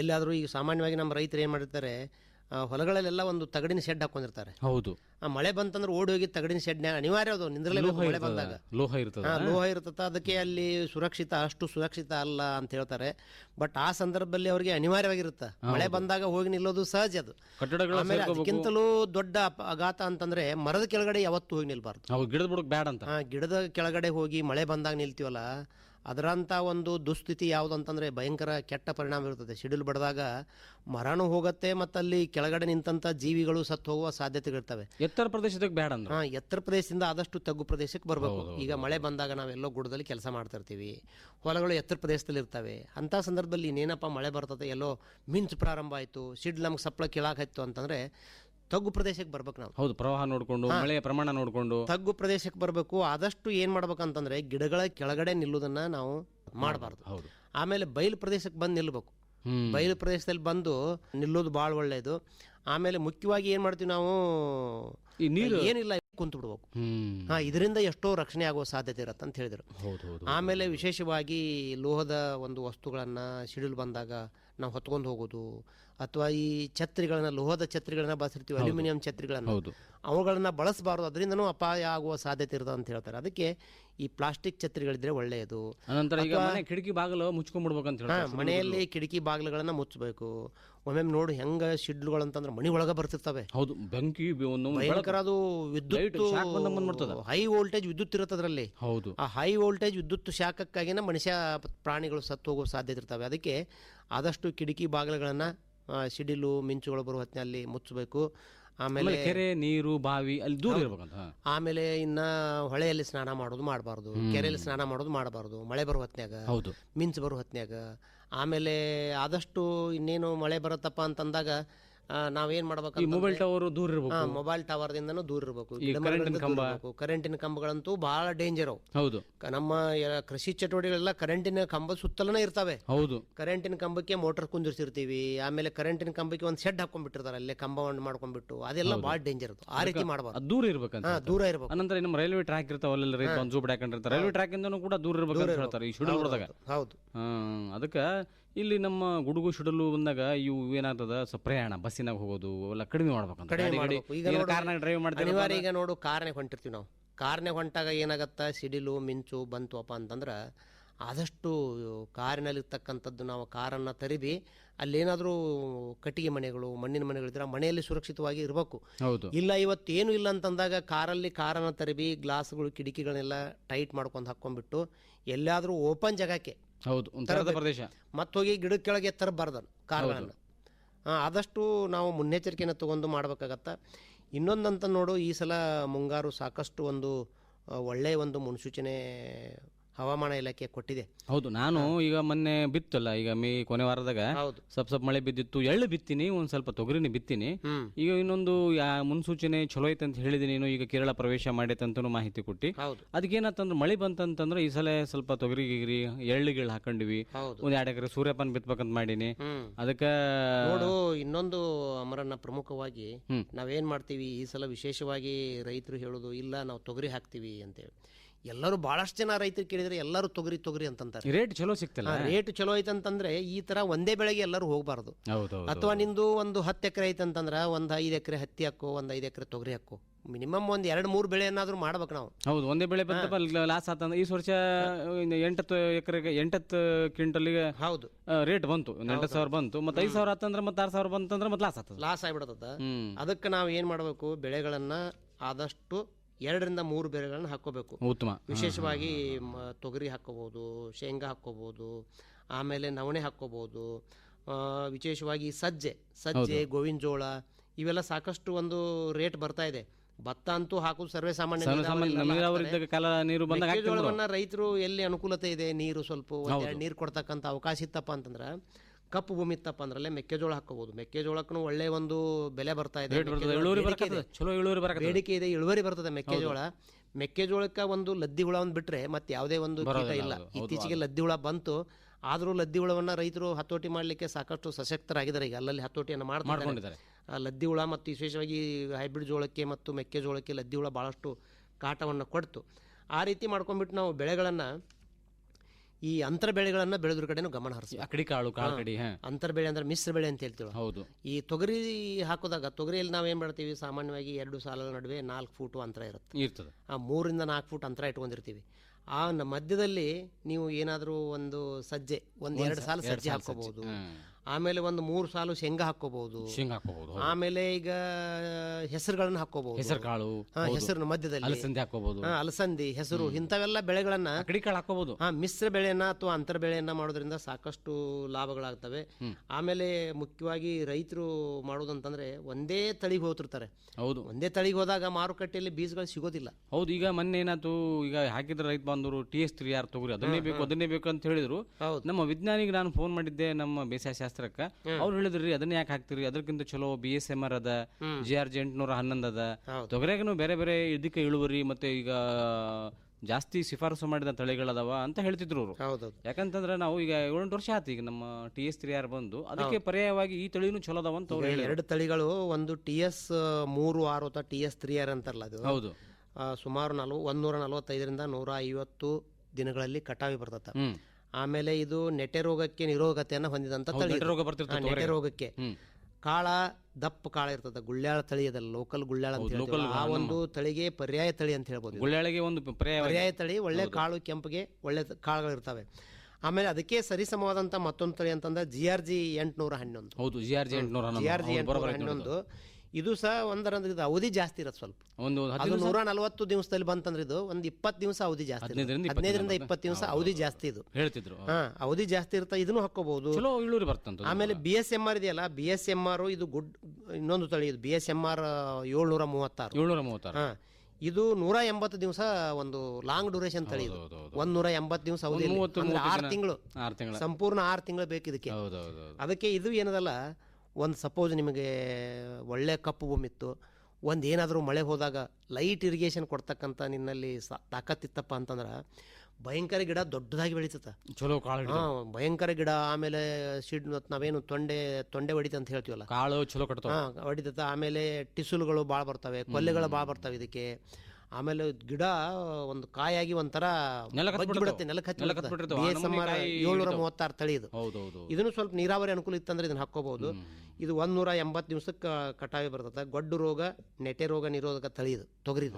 ಎಲ್ಲಾದರೂ ಈಗ ಸಾಮಾನ್ಯವಾಗಿ ನಮ್ಮ ರೈತರು ಏನು ಮಾಡಿರ್ತಾರೆ ಹೊಲಗಳಲ್ಲೆಲ್ಲ ಒಂದು ತಗಡಿನ ಶೆಡ್ ಹಾಕೊಂಡಿರ್ತಾರೆ ಹೌದು. ಆ ಮಳೆ ಬಂತಂದ್ರೆ ಓಡಿ ಹೋಗಿ ತಗಡಿನ ಶೆಡ್ ಅನಿವಾರ್ಯ ಅದು ನಿಂದ್ರಲೇಬೇಕು ಮಳೆ ಬಂದಾಗ. ಲೋಹ ಇರ್ತದ ಲೋಹ ಇರ್ತದೆ ಅದಕ್ಕೆ ಅಲ್ಲಿ ಸುರಕ್ಷಿತ ಅಷ್ಟು ಸುರಕ್ಷಿತ ಅಲ್ಲ ಅಂತ ಹೇಳ್ತಾರೆ. ಬಟ್ ಆ ಸಂದರ್ಭದಲ್ಲಿ ಅವರಿಗೆ ಅನಿವಾರ್ಯವಾಗಿರುತ್ತೆ. ಮಳೆ ಬಂದಾಗ ಹೋಗಿ ನಿಲ್ಲೋದು ಸಹಜ ಅದು. ಆಮೇಲೆ ಅದಕ್ಕಿಂತಲೂ ದೊಡ್ಡ ಆಘಾತ ಅಂತಂದ್ರೆ ಮರದ ಕೆಳಗಡೆ ಯಾವತ್ತೂ ಹೋಗಿ ನಿಲ್ಬಾರ್ದು. ಗಿಡದ ಬುಡಕ್ ಬ್ಯಾಡ ಅಂತ? ಗಿಡದ ಕೆಳಗಡೆ ಹೋಗಿ ಮಳೆ ಬಂದಾಗ ನಿಲ್ತೀವಲ್ಲ ಅದರಂಥ ಒಂದು ದುಸ್ಥಿತಿ ಯಾವುದು ಅಂತಂದರೆ ಭಯಂಕರ ಕೆಟ್ಟ ಪರಿಣಾಮ ಇರ್ತದೆ ಸಿಡಿಲು ಬಡದಾಗ ಮರನೂ ಹೋಗುತ್ತೆ ಮತ್ತು ಅಲ್ಲಿ ಕೆಳಗಡೆ ನಿಂತಂಥ ಜೀವಿಗಳು ಸತ್ತು ಹೋಗುವ ಸಾಧ್ಯತೆಗಳಿರ್ತವೆ ಎತ್ತರ ಪ್ರದೇಶದಕ್ಕೆ ಬೇಡ ಅಂದ್ರೆ? ಹಾಂ ಎತ್ತರ ಪ್ರದೇಶದಿಂದ ಆದಷ್ಟು ತಗ್ಗು ಪ್ರದೇಶಕ್ಕೆ ಬರಬೇಕು. ಈಗ ಮಳೆ ಬಂದಾಗ ನಾವೆಲ್ಲೋ ಗುಡ್ಡದಲ್ಲಿ ಕೆಲಸ ಮಾಡ್ತಿರ್ತೀವಿ ಹೊಲಗಳು ಎತ್ತರ ಪ್ರದೇಶದಲ್ಲಿ ಇರ್ತವೆ. ಅಂಥ ಸಂದರ್ಭದಲ್ಲಿ ಇನ್ನೇನಪ್ಪ ಮಳೆ ಬರ್ತದೆ? ಎಲ್ಲೋ ಮಿಂಚು ಪ್ರಾರಂಭ ಆಯಿತು. ಸಿಡ್ಲು ನಮ್ಗೆ ಸಪ್ಳ ಕೀಳಾಕಾಯ್ತು ಅಂತಂದರೆ ತಗ್ಗು ಪ್ರದೇಶಕ್ಕೆ ಬರ್ಬೇಕು ನಾವು. ಹೌದು ಪ್ರವಾಹ ನೋಡಿಕೊಂಡು ಮಳೆಯ ಪ್ರಮಾಣ ನೋಡಿಕೊಂಡು. ತಗ್ಗು ಪ್ರದೇಶಕ್ಕೆ ಬರಬೇಕು ಆದಷ್ಟು ಏನು ಮಾಡ್ಬೇಕಂತಂದ್ರೆ ಗಿಡಗಳ ಕೆಳಗಡೆ ನಿಲ್ಲುವುದನ್ನ ನಾವು ಮಾಡಬಾರ್ದು. ಹೌದು. ಆಮೇಲೆ ಬಯಲು ಪ್ರದೇಶಕ್ಕೆ ಬಂದು ನಿಲ್ಲಬೇಕು ಬಯಲು ಪ್ರದೇಶದಲ್ಲಿ ಬಂದು ನಿಲ್ಲೋದು ಭಾಳ ಒಳ್ಳೆಯದು ಆಮೇಲೆ ಮುಖ್ಯವಾಗಿ ಏನು ಮಾಡ್ತೀವಿ ನಾವು ಈ ನೀರು. ಏನಿಲ್ಲ ಕುಂತು ಬಿಡ್ಬೇಕು. ಹಾ ಇದರಿಂದ ಎಷ್ಟೋ ರಕ್ಷಣೆ ಆಗೋ ಸಾಧ್ಯತೆ ಇರತ್ತೆ ಅಂತ ಹೇಳಿದರು. ಆಮೇಲೆ ವಿಶೇಷವಾಗಿ ಲೋಹದ ಒಂದು ವಸ್ತುಗಳನ್ನು ಸಿಡಿಲು ಬಂದಾಗ ನಾವು ಹೊತ್ಕೊಂಡು ಹೋಗೋದು ಅಥವಾ ಈ ಛತ್ರಿಗಳನ್ನ ಲೋಹದ ಛತ್ರಿಗಳನ್ನ ಬಳಸಿರ್ತೀವಿ ಅಲ್ಯೂಮಿನಿಯಂ ಛತ್ರಿಗಳನ್ನು. ಅವುಗಳನ್ನ ಬಳಸಬಾರ್ದು ಅದರಿಂದನೂ ಅಪಾಯ ಆಗುವ ಸಾಧ್ಯತೆ ಇರ್ತದೆ ಅಂತ ಹೇಳ್ತಾರೆ. ಅದಕ್ಕೆ ಈ ಪ್ಲಾಸ್ಟಿಕ್ ಛತ್ರಿಗಳಿದ್ರೆ ಒಳ್ಳೆಯದು. ಅನಂತರ ಈಗ ಮನೆ ಕಿಟಕಿ ಬಾಗಿಲು ಮುಚ್ಕೊಂಡ್ಬಿಡ್ಬೇಕಂತ ಮನೆಯಲ್ಲಿ ಕಿಟಕಿ ಬಾಗಿಲುಗಳನ್ನ ಮುಚ್ಚಬೇಕು. ಒಮ್ಮೆ ನೋಡು ಹೆಂಗ ಶಿಡ್ಲುಗಳು ಅಂತಂದ್ರೆ ಮಣಿ ಒಳಗ ಬರ್ತಿರ್ತವೆ. ಹೌದು ಬೆಂಕಿ ಅದು ವಿದ್ಯುತ್. ಹೈ ವೋಲ್ಟೇಜ್ ವಿದ್ಯುತ್ ಇರುತ್ತೆ ಅದರಲ್ಲಿ. ಹೌದು. ಆ ಹೈ ವೋಲ್ಟೇಜ್ ವಿದ್ಯುತ್ ಶಾಖಕ್ಕಾಗಿನ ಮನುಷ್ಯ ಪ್ರಾಣಿಗಳು ಸತ್ತು ಹೋಗೋ ಸಾಧ್ಯತೆ ಇರ್ತವೆ. ಅದಕ್ಕೆ ಆದಷ್ಟು ಕಿಟಕಿ ಬಾಗಿಲುಗಳನ್ನ ಸಿಡಿಲು ಮಿಂಚುಗಳು ಬರುವ ಹೊತ್ತಿನಲ್ಲಿ ಮುಚ್ಚಬೇಕು. ಆಮೇಲೆ ಕೆರೆ ನೀರು ಬಾವಿ ಅಲ್ಲಿ ದೂರ ಇರ್ಬೇಕಂತ ಆಮೇಲೆ ಇನ್ನ ಹೊಳೆಯಲ್ಲಿ ಸ್ನಾನ ಮಾಡೋದು ಮಾಡಬಾರ್ದು. ಕೆರೆಯಲ್ಲಿ ಸ್ನಾನ ಮಾಡೋದು ಮಾಡಬಾರ್ದು. ಮಳೆ ಬರೋ ಹೊತ್ನ್ಯಾಗ ಹೌದು. ಮಿಂಚು ಬರೋ ಹೊತ್ನ್ಯಾಗ. ಆಮೇಲೆ ಆದಷ್ಟು ಇನ್ನೇನು ಮಳೆ ಬರುತ್ತಪ್ಪ ಅಂತಂದಾಗ ನಾವೇನ್ ಮಾಡ್ಬೇಕು ಮೊಬೈಲ್ ಟವರ್ ದೂರ ಇರಬೇಕು. ಮೊಬೈಲ್ ಟವರ್ದಿಂದನೂ ದೂರ ಇರಬೇಕು. ಕರೆಂಟಿನ ಕಂಬ. ಕರೆಂಟಿನ ಕಂಬಗಳಂತೂ ಬಹಳ ಡೇಂಜರ್ ಅವು. ಹೌದು. ನಮ್ಮ ಕೃಷಿ ಚಟುವಟಿಕೆಗಳೆಲ್ಲ ಕರೆಂಟಿನ ಕಂಬ ಸುತ್ತಲನೇ ಇರ್ತವೆ. ಹೌದು. ಕರೆಂಟಿನ ಕಂಬಕ್ಕೆ ಮೋಟರ್ ಕುಂದಿರ್ಸಿರ್ತೀವಿ. ಆಮೇಲೆ ಕರೆಂಟಿನ ಕಂಬಕ್ಕೆ ಒಂದು ಶೆಡ್ ಹಾಕೊಂಡ್ಬಿಟ್ಟಿರ್ತಾರೆ. ಅಲ್ಲೇ ಕಂಬವನ್ನು ಮಾಡ್ಕೊಂಡ್ಬಿಟ್ಟು. ಅದೆಲ್ಲ ಬಹಳ ಡೇಂಜರ್ ಅದು. ಆ ರೀತಿ ಮಾಡಬಾರ್ದು. ದೂರ ಇರಬೇಕು ದೂರ ಇರಬೇಕು. ಅನಂತರ ನಮ್ಮ ರೈಲ್ವೆ ಟ್ರ್ಯಾಕ್ ಇರ್ತಾವಲ್ಲ ರೈತ ಒಂದು ಜೂಬ್ ಹಾಕೊಂಡಿರ್ತಾರೆ. ರೈಲ್ವೆ ಟ್ರ್ಯಾಕ್ ಇಂದನೂ ಕೂಡ ದೂರ ಇರಬೇಕು. ಹೇಳ್ತಾರೆ ಈ ಶುಡಲ್ ಹೊಡೆದಾಗ. ಹೌದು ಅದಕ್ಕೆ ಇಲ್ಲಿ ನಮ್ಮ ಗುಡುಗು ಸಿಡಲು ಬಂದಾಗ ಇವು ಏನಾಗ್ತದ? ಸ ಪ್ರಯಾಣ ಬಸ್ಸಿನಾಗ ಹೋಗೋದು ಅವೆಲ್ಲ ಕಡಿಮೆ ಮಾಡ್ಬೇಕಂತ. ಕಡಿಮೆ ಗಾಡಿ ಗಾಡಿ ಮಾಡ್ಬೇಕು. ಈಗ ಈಗ ನೋಡು, ಕಾರ್ನಾಗ ಡ್ರೈವ್ ಮಾಡ್ತೀವಿ ಅನಿವಾರ್ಯ ಈಗ ನೋಡು ಕಾರ್ನಾಗ ಹೊಂಟಿರ್ತೀವಿ ನಾವು. ಕಾರ್ನಾಗ ಹೊಂಟಾಗ ಏನಾಗತ್ತ? ಸಿಡಿಲು ಮಿಂಚು ಬಂತುವಪ್ಪ ಅಂತಂದ್ರೆ ಆದಷ್ಟು ಕಾರಿನಲ್ಲಿರ್ತಕ್ಕಂಥದ್ದು ನಾವು ಕಾರನ್ನು ತರಿಬಿ ಅಲ್ಲೇನಾದರೂ ಕಟ್ಟಿಗೆ ಮನೆಗಳು ಮಣ್ಣಿನ ಮನೆಗಳಿದ್ರೆ ಆ ಮನೆಯಲ್ಲಿ ಸುರಕ್ಷಿತವಾಗಿ ಇರಬೇಕು. ಹೌದು. ಇಲ್ಲ ಇವತ್ತು ಏನು ಇಲ್ಲ ಅಂತಂದಾಗ ಕಾರಲ್ಲಿ ಕಾರನ್ನು ತರಿಬಿ ಗ್ಲಾಸ್ಗಳು ಕಿಟಕಿಗಳನ್ನೆಲ್ಲ ಟೈಟ್ ಮಾಡ್ಕೊಂಡು ಹಾಕ್ಕೊಂಡ್ಬಿಟ್ಟು ಎಲ್ಲಾದರೂ ಓಪನ್ ಜಾಗಕ್ಕೆ ಹೌದು ಪ್ರದೇಶ. ಮತ್ತೆ ಹೋಗಿ ಗಿಡದ ಕೆಳಗೆ ತರಬಾರ್ದನ್ನು ಕಾರ್ಗಳನ್ನು ಆದಷ್ಟು ನಾವು ಮುನ್ನೆಚ್ಚರಿಕೆನ ತಗೊಂಡು ಮಾಡ್ಬೇಕಾಗತ್ತ. ಇನ್ನೊಂದಂತ ನೋಡು ಈ ಸಲ ಮುಂಗಾರು ಸಾಕಷ್ಟು ಒಂದು ಒಳ್ಳೆಯ ಒಂದು ಮುನ್ಸೂಚನೆ ಹವಾಮಾನ ಇಲಾಖೆ ಕೊಟ್ಟಿದೆ. ಹೌದು ನಾನು ಈಗ ಮೊನ್ನೆ ಬಿತ್ತಲ್ಲ ಈಗ ಮೇ ಕೊನೆ ವಾರದಾಗ ಹೌದು. ಸ್ವಲ್ಪ ಸ್ವಲ್ಪ ಮಳೆ ಬಿದ್ದಿತ್ತು ಎಳ್ಳು ಬಿತ್ತೀನಿ ಒಂದ್ ಸ್ವಲ್ಪ ತೊಗರಿನಿ ಬಿತ್ತೀನಿ. ಹ್ಮ್. ಈಗ ಇನ್ನೊಂದು ಯಾ- ಮುನ್ಸೂಚನೆ ಚಲೋ ಐತೆ ಅಂತ ಹೇಳಿದೆ ನೀನು ಈಗ ಕೇರಳ ಪ್ರವೇಶ ಮಾಡೈತೆ ಅಂತನೂ ಮಾಹಿತಿ ಕೊಟ್ಟಿ. ಹೌದು. ಅದಕ್ಕೇನತ್ತಂದ್ರೆ ಮಳೆ ಬಂತಂತಂದ್ರೆ ಈ ಸಲ ಸ್ವಲ್ಪ ತೊಗರಿ ಗಿಗರಿ ಎಳ್ಳು ಗಿಳ್ ಹಾಕೊಂಡಿವಿ. ಹೌದು. ಒಂದ್ ಎರಡು ಎಕರೆ ಸೂರ್ಯಪಾನ ಬಿತ್ಬೇಕಂತ ಮಾಡೀನಿ. ಹ್ಮ್. ಅದಕ್ಕೆ ನೋಡು ಇನ್ನೊಂದು ಅಮರನ್ನ ಪ್ರಮುಖವಾಗಿ ಹ್ಮ್. ನಾವೇನ್ ಮಾಡ್ತೀವಿ ಈ ಸಲ ವಿಶೇಷವಾಗಿ ರೈತರು ಹೇಳೋದು ಇಲ್ಲ ನಾವು ತೊಗರಿ ಹಾಕ್ತೀವಿ ಅಂತೇಳಿ. ಎಲ್ಲರೂ ಬಹಳಷ್ಟು ಜನ ರೈತರು ಕೇಳಿದ್ರೆ ಎಲ್ಲರೂ ತೊಗರಿ ತೊಗರಿ ಅಂತಂತಾರೆ. ರೇಟ್ ಚಲೋ ಸಿಗ್ತಿಲ್ಲ ರೇಟ್ ಚಲೋ ಐತಂತಂದ್ರೆ ಈ ತರ ಒಂದೇ ಬೆಳೆಗೆ ಎಲ್ಲರೂ ಹೋಗಬಾರ್ದು. ಅಥವಾ ನಿಂದು ಒಂದು ಹತ್ತು ಎಕರೆ ಐತಂತಂದ್ರೆ ಒಂದು ಐದು ಎಕರೆ ಹತ್ತಿ ಹಾಕೋ ಒಂದು ಐದು ಎಕರೆ ತೊಗರಿ ಹಾಕೋ. ಮಿನಿಮಮ್ ಒಂದು ಎರಡು ಮೂರು ಬೆಳೆ ಏನಾದರೂ ಮಾಡ್ಬೇಕು ನಾವು. ಹೌದು ಒಂದೇ ಬೆಳೆ ಬಂತಪ್ಪ ಲಾಸ್ ಆತಂದ್ರೆ ಈ ವರ್ಷ ಎಂಟತ್ತು ಎಕರೆಗೆ ಎಂಟತ್ತು ಕ್ವಿಂಟಲ್ಗೆ ಹೌದು. ರೇಟ್ ಬಂತು. ಎಂಟತ್ತು ಸಾವಿರ ಬಂತು. ಮತ್ತೆ ಐದು ಸಾವಿರ ಆತಂದ್ರೆ ಮತ್ತೆ ಆರು ಸಾವಿರ ಬಂತಂದ್ರೆ ಮತ್ತೆ ಲಾಸ್ ಆಗ್ತದೆ. ಲಾಸ್ ಆಗ್ಬಿಡತದ ಅದಕ್ಕೆ ನಾವು ಏನು ಮಾಡಬೇಕು ಬೆಳೆಗಳನ್ನು ಆದಷ್ಟು ಎರಡರಿಂದ ಮೂರು ಬೆರೆಗಳನ್ನು ಹಾಕೋಬೇಕು ಉತ್ತಮ. ವಿಶೇಷವಾಗಿ ಮ- ತೊಗರಿ ಹಾಕ್ಕೋಬೋದು ಶೇಂಗಾ ಹಾಕ್ಕೋಬೋದು ಆಮೇಲೆ ನವಣೆ ಹಾಕ್ಕೋಬೋದು ಆ, ವಿಶೇಷವಾಗಿ ಸಜ್ಜೆ ಸಜ್ಜೆ ಗೋವಿನ ಜೋಳ ಇವೆಲ್ಲ ಸಾಕಷ್ಟು ಒಂದು ರೇಟ್ ಬರ್ತಾ ಇದೆ. ಭತ್ತ ಅಂತೂ ಹಾಕೋದು ಸರ್ವೇ ಸಾಮಾನ್ಯ ಸಾಮಾನ್ಯ ನೀರಾವರಿ ಇದ್ದಾಗ ಕಾಲ ನೀರು ಬಂದಾಗ ಹಾಕ್ತಿದ್ರು. ಮೆಕ್ಕೆಜೋಳವನ್ನ ರೈತರು ಎಲ್ಲಿ ಅನುಕೂಲತೆ ಇದೆ? ನೀರು ಸ್ವಲ್ಪ ಒಂದೆರಡು ನೀರು ಕೊಡ್ತಕ್ಕಂಥ ಅವಕಾಶ ಇತ್ತಪ್ಪ ಅಂತಂದ್ರೆ ಕಪ್ಪು ಭೂಮಿ ಇತ್ತಪ್ಪ ಅಂದ್ರಲ್ಲೇ ಮೆಕ್ಕೆಜೋಳ ಹಾಕೋಬಹುದು ಮೆಕ್ಕೆಜೋಳಕ್ಕೂ ಒಳ್ಳೆ ಒಂದು ಬೆಲೆ ಬರ್ತಾ ಇದೆ. ಬೇಡಿಕೆ ಇದೆ. ಚಲೋ ಇಳುವರಿ ಬರಕತ್ತದ? ಬೇಡಿಕೆ ಇದೆ ಇಳುವರಿ ಬರ್ತದೆ ಮೆಕ್ಕೆಜೋಳ. ಮೆಕ್ಕೆಜೋಳಕ್ಕೆ ಒಂದು ಲದ್ದಿ ಹುಳ ಒಂದು ಬಿಟ್ರೆ ಮತ್ತೆ ಯಾವುದೇ ಒಂದು ಕೀಟ ಇಲ್ಲ. ಇತ್ತೀಚೆಗೆ ಲದ್ದಿ ಹುಳ ಬಂತು. ಆದರೂ ಲದ್ದಿ ಹುಳವನ್ನ ರೈತರು ಹತೋಟಿ ಮಾಡಲಿಕ್ಕೆ ಸಾಕಷ್ಟು ಸಶಕ್ತರಾಗಿದ್ದಾರೆ. ಈಗ ಅಲ್ಲಲ್ಲಿ ಹತೋಟಿಯನ್ನು ಮಾಡ್ತಾರೆ ಮಾಡ್ಕೊಂಡಿದ್ದಾರೆ. ಆ ಲದ್ದಿ ಹುಳ ಮತ್ತು ವಿಶೇಷವಾಗಿ ಹೈಬ್ರಿಡ್ ಜೋಳಕ್ಕೆ ಮತ್ತು ಮೆಕ್ಕೆಜೋಳಕ್ಕೆ ಲದ್ದಿ ಹುಳ ಭಾಳಷ್ಟು ಕಾಟವನ್ನು ಕೊಡ್ತು. ಆ ರೀತಿ ಮಾಡ್ಕೊಂಡ್ಬಿಟ್ಟು ನಾವು ಬೆಳೆಗಳನ್ನು ಈ ಅಂತರ ಬೆಳೆಗಳನ್ನ ಬೆಳೆದ್ರ ಕಡೆನೂ ಗಮನ ಹರಿಸಿ ಅಕಡಿ ಕಾಳು ಕಾಳು ಕಡಿ ಅಂತರ ಬೆಳೆ ಅಂದ್ರೆ ಮಿಶ್ರ ಬೆಳೆ ಅಂತ ಹೇಳ್ತೀವಿ ಹೌದು. ಈ ತೊಗರಿ ಹಾಕೋದಾಗ ತೊಗರಿಯಲ್ಲಿ ನಾವೇನು ಮಾಡ್ತೀವಿ? ಸಾಮಾನ್ಯವಾಗಿ ಎರಡು ಸಾಲದ ನಡುವೆ ನಾಲ್ಕು ಫೂಟ್ ಅಂತರ ಇರುತ್ತೆ. ಇರ್ತದೆ. ಆ ಮೂರಿಂದ ನಾಲ್ಕು ಫೂಟ್ ಅಂತರ ಇಟ್ಕೊಂಡಿರ್ತೀವಿ. ಆ ಮಧ್ಯದಲ್ಲಿ ನೀವು ಏನಾದರೂ ಒಂದು ಸಜ್ಜೆ ಒಂದು ಎರಡು ಸಾಲ ಸಜ್ಜೆ ಹಾಕೋಬಹುದು ಆಮೇಲೆ ಒಂದು ಮೂರು ಸಾಲು ಶೇಂಗಾ ಹಾಕೋಬಹುದು ಶೇಂಗಾ ಹಾಕೋಬಹುದು ಆಮೇಲೆ ಈಗ ಹೆಸರುಗಳನ್ನ ಹಾಕೋಬಹುದು ಹೆಸರು ಕಾಳು ಹೆಸರು ಮಧ್ಯದಲ್ಲಿ. ಅಲಸಂದಿ ಹಾಕೋಬಹುದು ಅಲಸಂದಿ ಹೆಸರು ಇಂಥವೆಲ್ಲ ಬೆಳೆಗಳನ್ನ ಕಡಿಕಾಳು ಹಾಕೋಬಹುದು ಹಾ ಮಿಶ್ರ ಬೆಳೆಯನ್ನ ಅಥವಾ ಅಂತರ ಬೆಳೆಯನ್ನ ಮಾಡೋದ್ರಿಂದ ಸಾಕಷ್ಟು ಲಾಭಗಳಾಗ್ತವೆ. ಆಮೇಲೆ ಮುಖ್ಯವಾಗಿ ರೈತರು ಮಾಡೋದಂತಂದ್ರೆ ಒಂದೇ ತಳಿಗೆ ಹೋಗ್ತಿರ್ತಾರೆ. ಹೌದು. ಒಂದೇ ತಳಿಗೆ ಹೋದಾಗ ಮಾರುಕಟ್ಟೆಯಲ್ಲಿ ಬೀಜಗಳು ಸಿಗೋದಿಲ್ಲ. ಹೌದು ಈಗ ಮೊನ್ನೆ ಏನಾಯ್ತು ಈಗ ಹಾಕಿದ್ರೆ ರೈತ ಬಂದರು ಟಿ ಎಸ್ ತ್ರೀ ಯಾರು ತಗೋರಿ ಅದನ್ನೇ ಬೇಕು ಅದನ್ನೇ ಬೇಕು ಅಂತ ಹೇಳಿದ್ರು. ನಮ್ಮ ವಿಜ್ಞಾನಿಗೆ ನಾನು ಫೋನ್ ಮಾಡಿದ್ದೆ ನಮ್ಮ ಬೇಸಾಯ ಶಾಸ್ತ್ರಕ್ಕೆ. ಅವ್ರು ಹೇಳಿದ್ರಿ ಅದನ್ನ ಯಾಕೆ ಹಾಕ್ತಿರಿ? ಅದಕ್ಕಿಂತ ಚಲೋ ಬಿ ಎಸ್ ಎಂ ಆರ್ ಅದ ಜಿ ಆರ್ ಜಿ ಎಂಟ್ನೂರ ಹನ್ನೊಂದು ಅದ. ತೊಗರೆಗೂ ತೊಗರಿಯಾಗನು ಬೇರೆ ಬೇರೆ ಇದಕ್ಕೆ ಇಳುವರಿ ಮತ್ತೆ ಈಗ ಜಾಸ್ತಿ ಶಿಫಾರಸು ಮಾಡಿದ ತಳಿಗಳದಾವ ಅಂತ ಹೇಳ್ತಿದ್ರು ಅವರು. ಹೌದು ಯಾಕಂತಂದ್ರೆ ನಾವು ಈಗ ಏಳೆಂಟು ವರ್ಷ ಆಯ್ತು ಈಗ ನಮ್ಮ ಟಿ ಎಸ್ ತ್ರೀ ಆರ್ ಬಂದು. ಅದಕ್ಕೆ ಪರ್ಯಾಯವಾಗಿ ಈ ತಳಿನೂ ಚಲೋ ಅದಾವ ಅಂತ ಅವ್ರು ಎರಡು ತಳಿಗಳು ಒಂದು ಟಿ ಎಸ್ ಮೂರು ಆರು ಅಥವಾ ಟಿ ಎಸ್ ತ್ರೀ ಆರ್ ಅಂತಾರಲ್ಲ ಅದು. ಹೌದು. ಸುಮಾರು ನಲ್ವ ನೂರ ನಲವತ್ತೈದರಿಂದ ನೂರ ಐವತ್ತು ದಿನಗಳಲ್ಲಿ ಕಟಾವಿ ಬರ್ತದೆ ಆಮೇಲೆ ಇದು ನೆಟೆ ರೋಗಕ್ಕೆ ನಿರೋಗತೆಯನ್ನು ಹೊಂದಿದಂತ ತಳಿ ರೋಗ ಬರ್ತಿರ್ತದೆ ನೆಟೆ ರೋಗಕ್ಕೆ. ಕಾಳ ದಪ್ಪ ಕಾಳ ಇರ್ತದೆ. ಗುಳ್ಳ್ಯಾಳ ತಳಿ ಅದಲ್ಲ ಲೋಕಲ್ ಗುಳ್ಯಾಳ ಅಂತ ಹೇಳ್ತೀವಿ ಆ ಒಂದು ತಳಿಗೆ ಪರ್ಯಾಯ ತಳಿ ಅಂತ ಹೇಳ್ಬೋದು ಗುಳ್ಯಾಳಿಗೆ ಒಂದು ಪರ್ಯಾಯ ತಳಿ ಒಳ್ಳೆ ಕಾಳು ಕೆಂಪಿಗೆ ಒಳ್ಳೆ ಕಾಳುಗಳು ಇರ್ತವೆ ಆಮೇಲೆ ಅದಕ್ಕೆ ಸರಿಸಮವಾದಂಥ ಮತ್ತೊಂದು ತಳಿ ಅಂತಂದ್ರೆ ಜಿ ಆರ್ ಜಿ ಎಂಟುನೂರ ಹನ್ನೊಂದು. ಹೌದು ಜಿ ಆರ್ ಜಿ ಎಂಟುನೂರ ಜಿ ಆರ್ ಜಿ ಎಂಟುನೂರ ಹನ್ನೊಂದು. ಇದು ಸಹ ಒಂದರಂದ್ರೆ ಇದು ಅವಧಿ ಜಾಸ್ತಿ ಇರೋದು ಸ್ವಲ್ಪ. ಒಂದು ಅದು ನೂರ ನಲವತ್ತು ದಿವಸದಲ್ಲಿ ಬಂತಂದ್ರೆ ಇದು ಒಂದು ಇಪ್ಪತ್ತು ದಿವಸ ಅವಧಿ ಜಾಸ್ತಿ. ಹದಿನೈದರಿಂದ ಇಪ್ಪತ್ತು ದಿವಸ ಅವಧಿ ಜಾಸ್ತಿ ಇದು. ಹೇಳ್ತಿದ್ರು ಹಾ ಅವಧಿ ಜಾಸ್ತಿ ಇರ್ತಾ ಇದನ್ನು ಹಾಕೋಬಹುದು. ಇಳುವರಿ ಬರ್ತಂತ ಆಮೇಲೆ ಬಿ ಎಸ್ ಎಂ ಆರ್ ಇದೆಯಲ್ಲ ಬಿ ಎಸ್ ಎಂ ಆರ್ ಇದು ಗುಡ್ ಇನ್ನೊಂದು ತಳಿ ಇದು ಬಿ ಎಸ್ ಎಂ ಆರ್ ಏಳ್ನೂರ ಮೂವತ್ತಾರು ಏಳ್ನೂರ ಮೂವತ್ತಾರು ಹಾ ಇದು ನೂರ ಎಂಬತ್ತು ದಿವಸ ಒಂದು ಲಾಂಗ್ ಡ್ಯೂರೇಷನ್ ತಳಿ ಇದು. ಒಂದ್ ನೂರ ಎಂಬತ್ತು ದಿವಸ ಅವಧಿ ಆರು ತಿಂಗಳು. ಸಂಪೂರ್ಣ ಆರು ತಿಂಗಳು ಬೇಕು ಇದಕ್ಕೆ. ಹೌದು ಹೌದು ಹೌದು. ಅದಕ್ಕೆ ಇದು ಏನದಲ್ಲ ಒಂದು ಸಪೋಸ್ ನಿಮಗೆ ಒಳ್ಳೆ ಕಪ್ಪು ಭೂಮಿ ಇತ್ತು ಒಂದು ಏನಾದರೂ ಮಳೆ ಹೋದಾಗ ಲೈಟ್ ಇರಿಗೇಷನ್ ಕೊಡ್ತಕ್ಕಂಥ ನಿನ್ನಲ್ಲಿ ಸ ತಾಕತ್ತಿತ್ತಪ್ಪ ಅಂತಂದ್ರೆ ಭಯಂಕರ ಗಿಡ ದೊಡ್ಡದಾಗಿ ಬೆಳೀತದೆ. ಚಲೋ ಕಾಳು. ಹಾಂ ಭಯಂಕರ ಗಿಡ ಆಮೇಲೆ ಸಿಡ್ ನಾವೇನು ತೊಂಡೆ ತೊಂಡೆ ಹೊಡಿತ ಅಂತ ಹೇಳ್ತೀವಲ್ಲ? ಕಾಳು ಚಲೋ ಕಟ್ತಾವ. ಹಾಂ ಹೊಡಿತತ್ತ ಆಮೇಲೆ ಟಿಸುಲ್ಗಳು ಭಾಳ ಬರ್ತವೆ ಕೊಲ್ಲೆಗಳು ಭಾಳ ಬರ್ತವೆ ಇದಕ್ಕೆ. ಆಮೇಲೆ ಗಿಡ ಒಂದು ಕಾಯಾಗಿ ಒಂಥರ. ಬಿಡುತ್ತೆ ನೆಲಕ್ಕೆ ಹತ್ತಿ ಏಳ್ನೂರ ಮೂವತ್ತಾರು ತಳಿ ಇದು. ಹೌದು ಹೌದು ಇದನ್ನು ಸ್ವಲ್ಪ ನೀರಾವರಿ ಅನುಕೂಲ ಇತ್ತಂದ್ರೆ ಇದನ್ನ ಹಾಕೋಬಹುದು ಇದು ಒಂದೂರ ಎಂಬತ್ತು ದಿವಸಕ್ಕೆ ಕಟಾವಿ ಬರ್ತದೆ. ಗೊಡ್ಡು ರೋಗ ನೆಟೆ ರೋಗ ನಿರೋಧಕ ತಳಿ ಇದು ತೊಗರಿ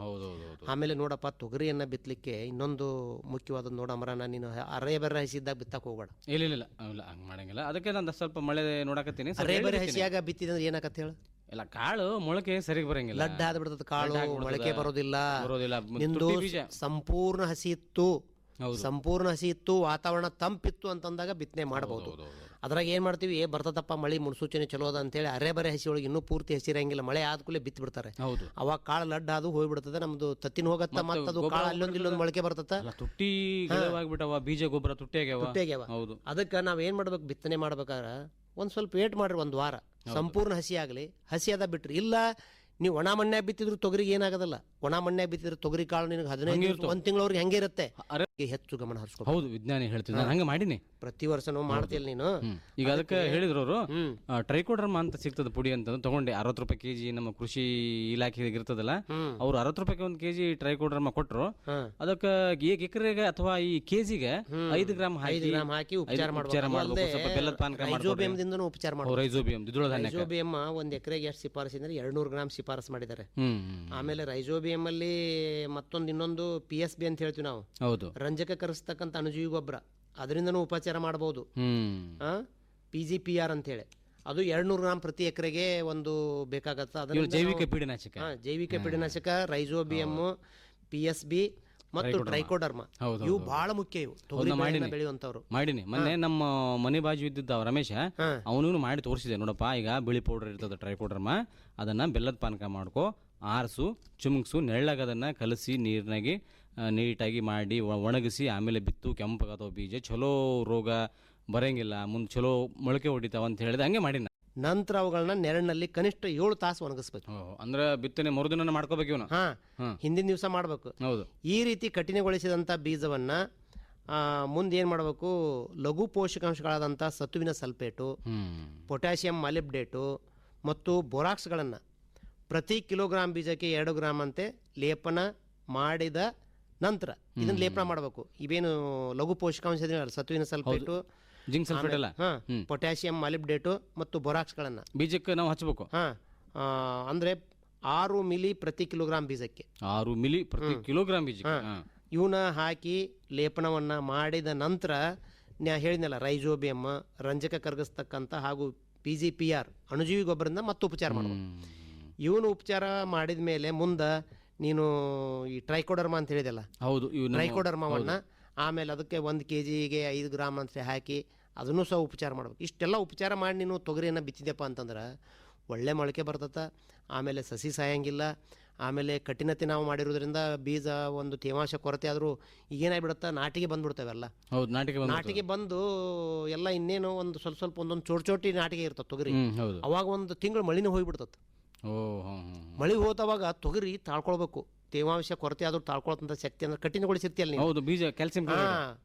ಆಮೇಲೆ ನೋಡಪ್ಪ ತೊಗರಿಯನ್ನ ಬಿತ್ತಲಿಕ್ಕೆ ಇನ್ನೊಂದು ಮುಖ್ಯವಾದ ನೋಡಮರನ ನೀನು ಅರೆ ಬರ ಹಸಿದಾಗ ಬಿತ್ತಕ್ಕೆ ಹೋಗಬೇಡ. ಇಲ್ಲ ಇಲ್ಲ ಇಲ್ಲ. ಮಾಡಂಗಿಲ್ಲ. ಅದಕ್ಕೆ ನಾನು ಸ್ವಲ್ಪ ಮಳೆ ನೋಡಕತ್ತೀನಿ. ಅರೆ ಬರೆ ಹಸಿಯಾಗ ಬಿತ್ತಿದ್ರೆ ಏನಾಗತ್ತೆ ಹೇಳು? ಇಲ್ಲ ಕಾಳು ಮೊಳಕೆ ಸರಿಗೆ ಬರಂಗಿಲ್ಲ. ಲಡ್ಡ ಆದ್ಬಿಡ್ತದ ಕಾಳು ಮೊಳಕೆ ಬರೋದಿಲ್ಲ. ಬರೋದಿಲ್ಲ. ನಿಂದು ಸಂಪೂರ್ಣ ಹಸಿ ಇತ್ತು. ಸಂಪೂರ್ಣ ಹಸಿ ಇತ್ತು ವಾತಾವರಣ ತಂಪಿತ್ತು ಅಂತಂದಾಗ ಬಿತ್ತನೆ ಮಾಡಬಹುದು ಹೌದು, ಹೌದು. ಅದ್ರಾಗ ಏನು ಮಾಡ್ತೀವಿ ಏ ಬರ್ತದಪ್ಪ ಮಳೆ ಮುನ್ಸೂಚನೆ ಚಲೋ ಅದ ಅಂತೇಳಿ ಅರೆ ಬರೆ ಹಸಿ ಒಳಗೆ ಇನ್ನೂ ಪೂರ್ತಿ ಹಸಿರಂಗಿಲ್ಲ. ಮಳೆ ಆದ ಕೂಡಲೇ ಬಿತ್ತು ಬಿಡ್ತಾರೆ. ಹೌದು. ಅವಾಗ ಕಾಳು ಲಡ್ಡ ಅದು ಹೋಗ್ಬಿಡ್ತದೆ ನಮ್ದು ತತ್ತಿನ ಹೋಗತ್ತ ಮತ್ತೆ ಅದು ಕಾಳು ಅಲ್ಲೊಂದು ಇಲ್ಲೊಂದು ಮೊಳಕೆ ಬರ್ತದ ತುಟ್ಟಿ ಆಗ್ಬಿಟ್ಟವ ಬೀಜ ಗೊಬ್ಬರ ತುಟ್ಟಿಯಾಗ್ಯಾವ ಹೌದು. ಅದಕ್ಕೆ ನಾವು ಏನು ಮಾಡ್ಬೇಕು ಬಿತ್ತನೆ ಮಾಡ್ಬೇಕಾದ್ರೆ ಒಂದ್ ಸ್ವಲ್ಪ ವೇಟ್ ಮಾಡ್ರಿ ಒಂದ್ ವಾರ. ಸಂಪೂರ್ಣ ಹಸಿ ಆಗಲಿ. ಹಸಿ ಅದ ಬಿಟ್ರಿ. ಇಲ್ಲ ನೀವು ಒಣ ಮಣ್ಣೆ ಬಿತ್ತಿದ್ರು ತೊಗರಿಗೆ ಏನಾಗದಲ್ಲ. ಒಣ ಮಣ್ಣೆ ಬಿತ್ತಿದ್ರೆ ತೊಗರಿ ಕಾಳು ನಿನಗೆ ಹದಿನೈದು ದಿವ್ಸ- ಒಂದ್ ತಿಂಗಳವ್ರಿಗೆ ಹೆಂಗೆ ಇರುತ್ತೆ? ಹೆಚ್ಚು ಗಮನ ಹರಿಸ್ಕೊ ಹೌದು ವಿಜ್ಞಾನಿ ಹೇಳ್ತೀನಿ ನಾನು ಹಂಗೆ ಮಾಡೀನಿ. ಪ್ರತಿ ವರ್ಷನೂ ಮಾಡ್ತಿಲ್ಲ ನೀನು? ಹ್ಮ್. ಈಗ ಅದಕ್ಕೆ ಹೇಳಿದ್ರು ಅವರು ಟ್ರೈಕೋಡ್ರಮ ಅಂತ ಸಿಗ್ತದೆ ಪುಡಿ ಅಂತ ತಗೊಂಡೆ ಅರವತ್ತು ರೂಪಾಯಿ ಕೆಜಿ ನಮ್ಮ ಕೃಷಿ ಇಲಾಖೆ ಇರ್ತದಲ್ಲ. ಅವ್ರು ಅರವತ್ತು ರೂಪಾಯಿ ಒಂದು ಕೆಜಿ ಟ್ರೈಕೋಡ್ರಮ ಕೊಟ್ರು. ಅದಕ್ಕೆ ಈಗ ಎಕರೆಗೆ ಅಥವಾ ಈ ಕೆಜಿಗೆ ಐದು ಗ್ರಾಮ್ ಐದು ಹಾಕಿ ಗ್ರಾಮ್ ಹಾಕಿ ಉಪಚಾರ ಐದು ಉಪಚಾರ ಮಾಡ್ಬೇಕು. ಮಾಡ್ಬೇಕು ಸ್ವಲ್ಪ ಬೆಲ್ಲದ ಪಾನಕ ಮಾಡ್ಕೊಡ್ರಿ. ರೈಜೋಬಿಯಂದಿಂದನೂ ಉಪಚಾರ ಮಾಡ್ಬೇಕು. ರೈಸೋಬಿಯಂ ದ್ವಿದಳ ಧಾನ್ಯ ರೈಜೋಬಿಯಂ ಒಂದ್ ಎಕರೆಗೆ ಎಷ್ಟು ಶಿಫಾರಸು ಅಂದ್ರೆ ಎರಡ್ನೂರು ಗ್ರಾಮ್ ಶಿಫಾರಸು ಮಾಡಿದ್ದಾರೆ. ಹ್ಮ್ ಹ್ಮ್. ಆಮೇಲೆ ರೈಜೋಬಿಯಂ ಅಲ್ಲಿ ಮತ್ತೊಂದು ಇನ್ನೊಂದು ಪಿ ಎಸ್ ಬಿ ಅಂತ ಹೇಳ್ತೀವಿ ನಾವು. ಹೌದು. ರಂಜಕ ಕರೆಸ್ತಕ್ಕಂಥ ಅಣುಜೀವಿ ಗೊಬ್ಬರ. ಅದರಿಂದನೂ ಉಪಚಾರ ಮಾಡಬಹುದು. ಪಿ ಜಿ ಪಿ ಆರ್ ಅಂತೇಳಿ ಅದು ಎರಡ್ನೂರು ಗ್ರಾಮ್ ಪ್ರತಿ ಎಕರೆಗೆ ಒಂದು ಬೇಕಾಗತ್ತೆ. ಜೈವಿಕ ಪೀಡನಾಶಕ. ಜೈವಿಕ ಪೀಡನಾಶಕ ರೈಜೋಬಿಯಂ ಪಿ ಎಸ್ ಬಿ ಮತ್ತು ಟ್ರೈಕೋಡರ್ಮ ಇವು ಬಹಳ ಮುಖ್ಯ ಇವು. ತೊಗರಿ ಬೆಳೆಯುವಂತವ್ರು ಮಾಡಿನಿ. ಮೊನ್ನೆ ನಮ್ಮ ಮನೆ ಬಾಜು ಇದ್ದಿದ್ದ ರಮೇಶ. ಅವನು ಮಾಡಿ ತೋರಿಸಿದೆ. ನೋಡಪ್ಪ ಈಗ ಬಿಳಿ ಪೌಡರ್ ಇರ್ತದ ಟ್ರೈಕೋಡರ್ಮ ಅದನ್ನ ಬೆಲ್ಲದ ಪಾನಕ ಮಾಡ್ಕೊ ಆರಿಸು ಚುಮುಕ್ಸು ನೆರಳಾಗ ಅದನ್ನ ಕಲಸಿ ನೀರಿನಾಗಿ ನೀಟಾಗಿ ಮಾಡಿ ಒಣಗಿಸಿ ಆಮೇಲೆ ಬಿತ್ತು ಕೆಂಪಗಾದವು ಬೀಜ ಚಲೋ ರೋಗ ಬರಂಗಿಲ್ಲ ಮುಂದೆ ಚಲೋ ಮೊಳಕೆ ಹೊಡಿತಾವ ಅಂತ ಹೇಳಿದೆ ಹಂಗೆ ಮಾಡಿನ ನಂತರ ಅವುಗಳನ್ನ ನೆರಳಿನಲ್ಲಿ ಕನಿಷ್ಠ ಏಳು ತಾಸು ಒಣಗಿಸ್ಬೇಕು. ಅಂದ್ರೆ ಬಿತ್ತನೆ ಮರುದಿನ ಮಾಡ್ಕೋಬೇಕು ಇವನು? ಹಾ ಹಿಂದಿನ ದಿವಸ ಮಾಡ್ಬೇಕು. ಹೌದು. ಈ ರೀತಿ ಕಠಿಣಗೊಳಿಸಿದಂತ ಬೀಜವನ್ನ ಮುಂದೆ ಏನು ಮಾಡಬೇಕು ಲಘು ಪೋಷಕಾಂಶಗಳಾದಂತಹ ಸತುವಿನ ಸಲ್ಪೇಟು ಪೊಟ್ಯಾಸಿಯಂ ಪೊಟ್ಯಾಷಿಯಂ ಮಾಲಿಬ್ಡೇಟು ಮತ್ತು ಬೊರಾಕ್ಸ್ಗಳನ್ನು ಪ್ರತಿ ಕಿಲೋಗ್ರಾಮ್ ಬೀಜಕ್ಕೆ ಎರಡು ಗ್ರಾಮ್ ಅಂತೆ ಲೇಪನ ಮಾಡಿದ ನಂತರ ಇದನ್ನ ಲೇಪನ ಮಾಡಬೇಕು. ಇವೇನು ಲಘು ಪೋಷಕಾಂಶ ಸತುವಿನ ಸಲ್ಫೇಟು ಜಿಂಕ್ ಸಲ್ಫೇಟ್ ಎಲ್ಲ? ಪೊಟ್ಯಾಸಿಯಂ ಹ್ಮ್. ಮಾಲಿಬ್ಡೇಟು ಮತ್ತು ಬೊರಾಕ್ಸ್ಗಳನ್ನು ಬೀಜಕ್ಕೆ ನಾವು ಹಚ್ಚಬೇಕು ಹಾಂ ಅಂದರೆ ಆರು ಮಿಲಿ ಪ್ರತಿ ಕಿಲೋಗ್ರಾಮ್ ಬೀಜಕ್ಕೆ. ಆರು ಮಿಲಿ ಪ್ರತಿ ಕಿಲೋಗ್ರಾಮ್ ಬೀಜಕ್ಕೆ? ಹಾ. ಇವನ್ನ ಹಾಕಿ ಲೇಪನವನ್ನು ಮಾಡಿದ ನಂತರ ನಾ ಹೇಳಿದ್ನಲ್ಲ ರೈಜೋಬಿಯಮ್ ರಂಜಕ ಕರಗಿಸ್ತಕ್ಕಂಥ ಹಾಗೂ ಪಿ ಜಿ ಪಿ ಆರ್ ಅಣುಜೀವಿ ಗೊಬ್ಬರದಿಂದ ಮತ್ತೆ ಉಪಚಾರ ಮಾಡಬೇಕು ಹ್ಮ್. ಇವನು ಉಪಚಾರ ಮಾಡಿದ ಮೇಲೆ ಮುಂದೆ ನೀನು ಈ ಟ್ರೈಕೋಡರ್ಮಾ ಅಂತ ಹೇಳಿದೆಲ್ಲ ಹೌದು ಇವು ನಮ್ಮ- ಟ್ರೈಕೋಡರ್ಮವನ್ನು ಆಮೇಲೆ ಅದಕ್ಕೆ ಒಂದು ಕೆ ಜಿಗೆ ಐದು ಗ್ರಾಮ್ ಅಂತ ಹಾಕಿ ಅದನ್ನು ಸಹ ಉಪಚಾರ ಮಾಡ್ಬೇಕು. ಇಷ್ಟೆಲ್ಲ ಉಪಚಾರ ಮಾಡಿ ನೀನು ತೊಗರಿಯನ್ನು ಬಿತ್ತಿದೆಪ್ಪ ಅಂತಂದ್ರೆ ಒಳ್ಳೆ ಮೊಳಕೆ ಬರ್ತದೆ ಆಮೇಲೆ ಸಸಿ ಸಾಯಂಗಿಲ್ಲ ಆಮೇಲೆ ಕಠಿಣತೆ ನಾವು ಮಾಡಿರೋದ್ರಿಂದ ಬೀಜ ಒಂದು ತೇವಾಂಶ ಕೊರತೆ ಆದರೂ ಈಗೇನಾಗ್ಬಿಡುತ್ತಾ ನಾಟಿಗೆ ಬಂದ್ಬಿಡ್ತಾವೆಲ್ಲ ಹೌದು ನಾಟಿಗೆ ಬಂದು ನಾಟಿಗೆ ಬಂದು ಎಲ್ಲ ಇನ್ನೇನು ಒಂದು ಸ್ವಲ್ಪ ಸ್ವಲ್ಪ ಒಂದೊಂದು ಚೋಟ್ ಚೋಟಿ ನಾಟಿಗೆ ಇರ್ತದೆ ತೊಗರಿ. ಅವಾಗ ಒಂದು ತಿಂಗಳು ಮಳಿನೇ ಹೋಗಿಬಿಡ್ತದೆ ಮಳೆ ಹೋದವಾಗ ತೊಗರಿ ತಾಳ್ಕೊಳ್ಬೇಕು. ತೇವಾಂಶ ಕೊರತೆ ಆದ್ರೂ ತಾಳ್ಕೊಳತಂತ ಶಕ್ತಿ ಅಂದ್ರೆ ಕಠಿಣಗೊಳಿಸಿರ್ತಿಯಲ್ಲ ನೀವು ಹೌದು ಬೀಜ ಕ್ಯಾಲ್ಸಿಯಂ ಹಾ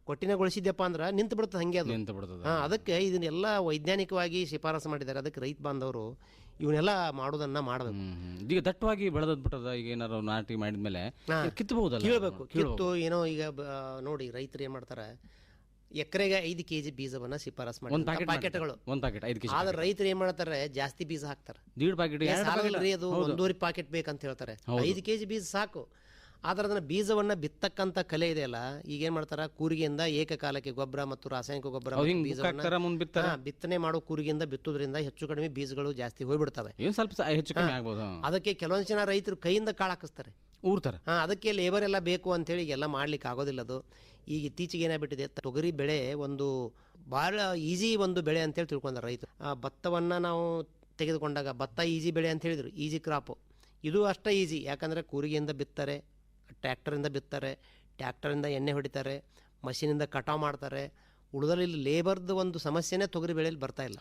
ಕೊಟ್ಟಿನಗೊಳಿಸಿದ್ಯಪ್ಪ ಅಂದ್ರೆ ನಿಂತು ಬಿಡುತ್ತೆ ಹಂಗೆ ಅದು. ನಿಂತು ಬಿಡ್ತದೆ ಹಾ ಅದಕ್ಕೆ ಇದನ್ನೆಲ್ಲ ವೈಜ್ಞಾನಿಕವಾಗಿ ಶಿಫಾರಸು ಮಾಡಿದ್ದಾರೆ. ಅದಕ್ಕೆ ರೈತ ಬಾಂಧವರು ಇವನ್ನೆಲ್ಲ ಮಾಡೋದನ್ನ ಮಾಡಬೇಕು. ಈಗ ದಟ್ಟವಾಗಿ ಬೆಳೆದ್ ಬಿಟ್ಟದ ಈಗ ಏನಾರು ನಾಟಿ ಮಾಡಿದ್ಮೇಲೆ. ಕಿತ್ತಬಹುದಲ್ಲ ಕೀಳ್ಬೇಕು. ಕಿತ್ತು ಏನೋ ಈಗ ಬ- ನೋಡಿ ರೈತರು ಏನ್ ಮಾಡ್ತಾರೆ? ಎಕರೆಗೆ ಐದು ಕೆಜಿ ಬೀಜವನ್ನ ಶಿಫಾರಸ್ ಮಾಡ್ತಾರೆ. ಮಾಡಿ ಪ್ಯಾಕೆಟ್ ಪ್ಯಾಕೆಟ್ಗಳು ಒಂದು ಪ್ಯಾಕೆಟ್ ಐದು ಕೆಜಿ ಆದ್ರೆ ರೈತರು ಏನ್ ಮಾಡ್ತಾರೆ? ಜಾಸ್ತಿ ಬೀಜ ಹಾಕ್ತಾರೆ. ದೀಡ್ ಪ್ಯಾಕೆಟ್ ಏ, ಸಾಲಗಿಲ್ರಿ ಅದು ಒಂದೂವರೆ ಪ್ಯಾಕೆಟ್ ಬೇಕಂತ ಹೇಳ್ತಾರೆ. ಐದು ಕೆಜಿ ಬೀಜ ಸಾಕು. ಆದ್ರೆ ಅದನ್ನ ಬೀಜವನ್ನ ಬಿತ್ತಕ್ಕಂತ ಕಲೆ ಇದೆಯಲ್ಲ ಈಗ ಏನ್ ಮಾಡ್ತಾರ? ಕೂರಿಗೆಯಿಂದ ಏಕಕಾಲಕ್ಕೆ ಗೊಬ್ಬರ ಮತ್ತು ರಾಸಾಯನಿಕ ಗೊಬ್ಬರ ಮತ್ತು ಹಿಂಗ್ ಬೀಜವನ್ನ ಹಾಕ್ತಾರ ಮುಂದ್ ಬಿತ್ತಾರ? ಹಾ, ಬಿತ್ತನೆ ಮಾಡೋ ಕೂರಿಗೆಯಿಂದ ಬಿತ್ತೋದ್ರಿಂದ ಹೆಚ್ಚು ಕಡಿಮೆ ಬೀಜಗಳು ಜಾಸ್ತಿ ಹೋಗ್ಬಿಡ್ತವೆ. ಏನ್ ಸ್ವಲ್ಪ ಸ- ಹೆಚ್ಚು ಕಮ್ಮಿ ಆಗ್ಬೋದು ಅದಕ್ಕೆ ಕೆಲವೊಂದು ಜನ ರೈತರು ಕೈಯಿಂದ ಕಾಳು ಹಾಕಿಸ್ತಾರೆ. ಊರ್ತಾರ. ಹಾಂ, ಅದಕ್ಕೆ ಲೇಬರ್ ಎಲ್ಲ ಬೇಕು ಅಂಥೇಳಿ ಎಲ್ಲ ಮಾಡ್ಲಿಕ್ಕೆ ಆಗೋದಿಲ್ಲ ಅದು. ಈಗ ಇತ್ತೀಚೆಗೆ ಏನಾಗ್ಬಿಟ್ಟಿದೆ, ತೊಗರಿ ಬೆಳೆ ಒಂದು ಭಾಳ ಈಸಿ ಒಂದು ಬೆಳೆ ಅಂತೇಳಿ ತಿಳ್ಕೊಂಡ್ರೆ ರೈತರು. ಆ ಭತ್ತವನ್ನು ನಾವು ತೆಗೆದುಕೊಂಡಾಗ ಭತ್ತ ಈಜಿ ಬೆಳೆ ಅಂತ ಹೇಳಿದರು ಈಜಿ ಕ್ರಾಪು ಇದು ಅಷ್ಟೇ ಈಸಿ ಯಾಕಂದರೆ ಕೂರಿಗೆಯಿಂದ ಬಿತ್ತಾರೆ ಟ್ಯಾಕ್ಟರಿಂದ ಬಿತ್ತಾರೆ ಟ್ಯಾಕ್ಟರಿಂದ ಎಣ್ಣೆ ಹೊಡಿತಾರೆ ಮಷೀನಿಂದ ಕಟಾವು ಮಾಡ್ತಾರೆ ಉಳಿದಲ್ಲಿ ಲೇಬರ್ದು ಒಂದು ಸಮಸ್ಯೆನೇ ತೊಗರಿ ಬೆಳೆಯಲ್ಲಿ ಬರ್ತಾ ಇಲ್ಲ.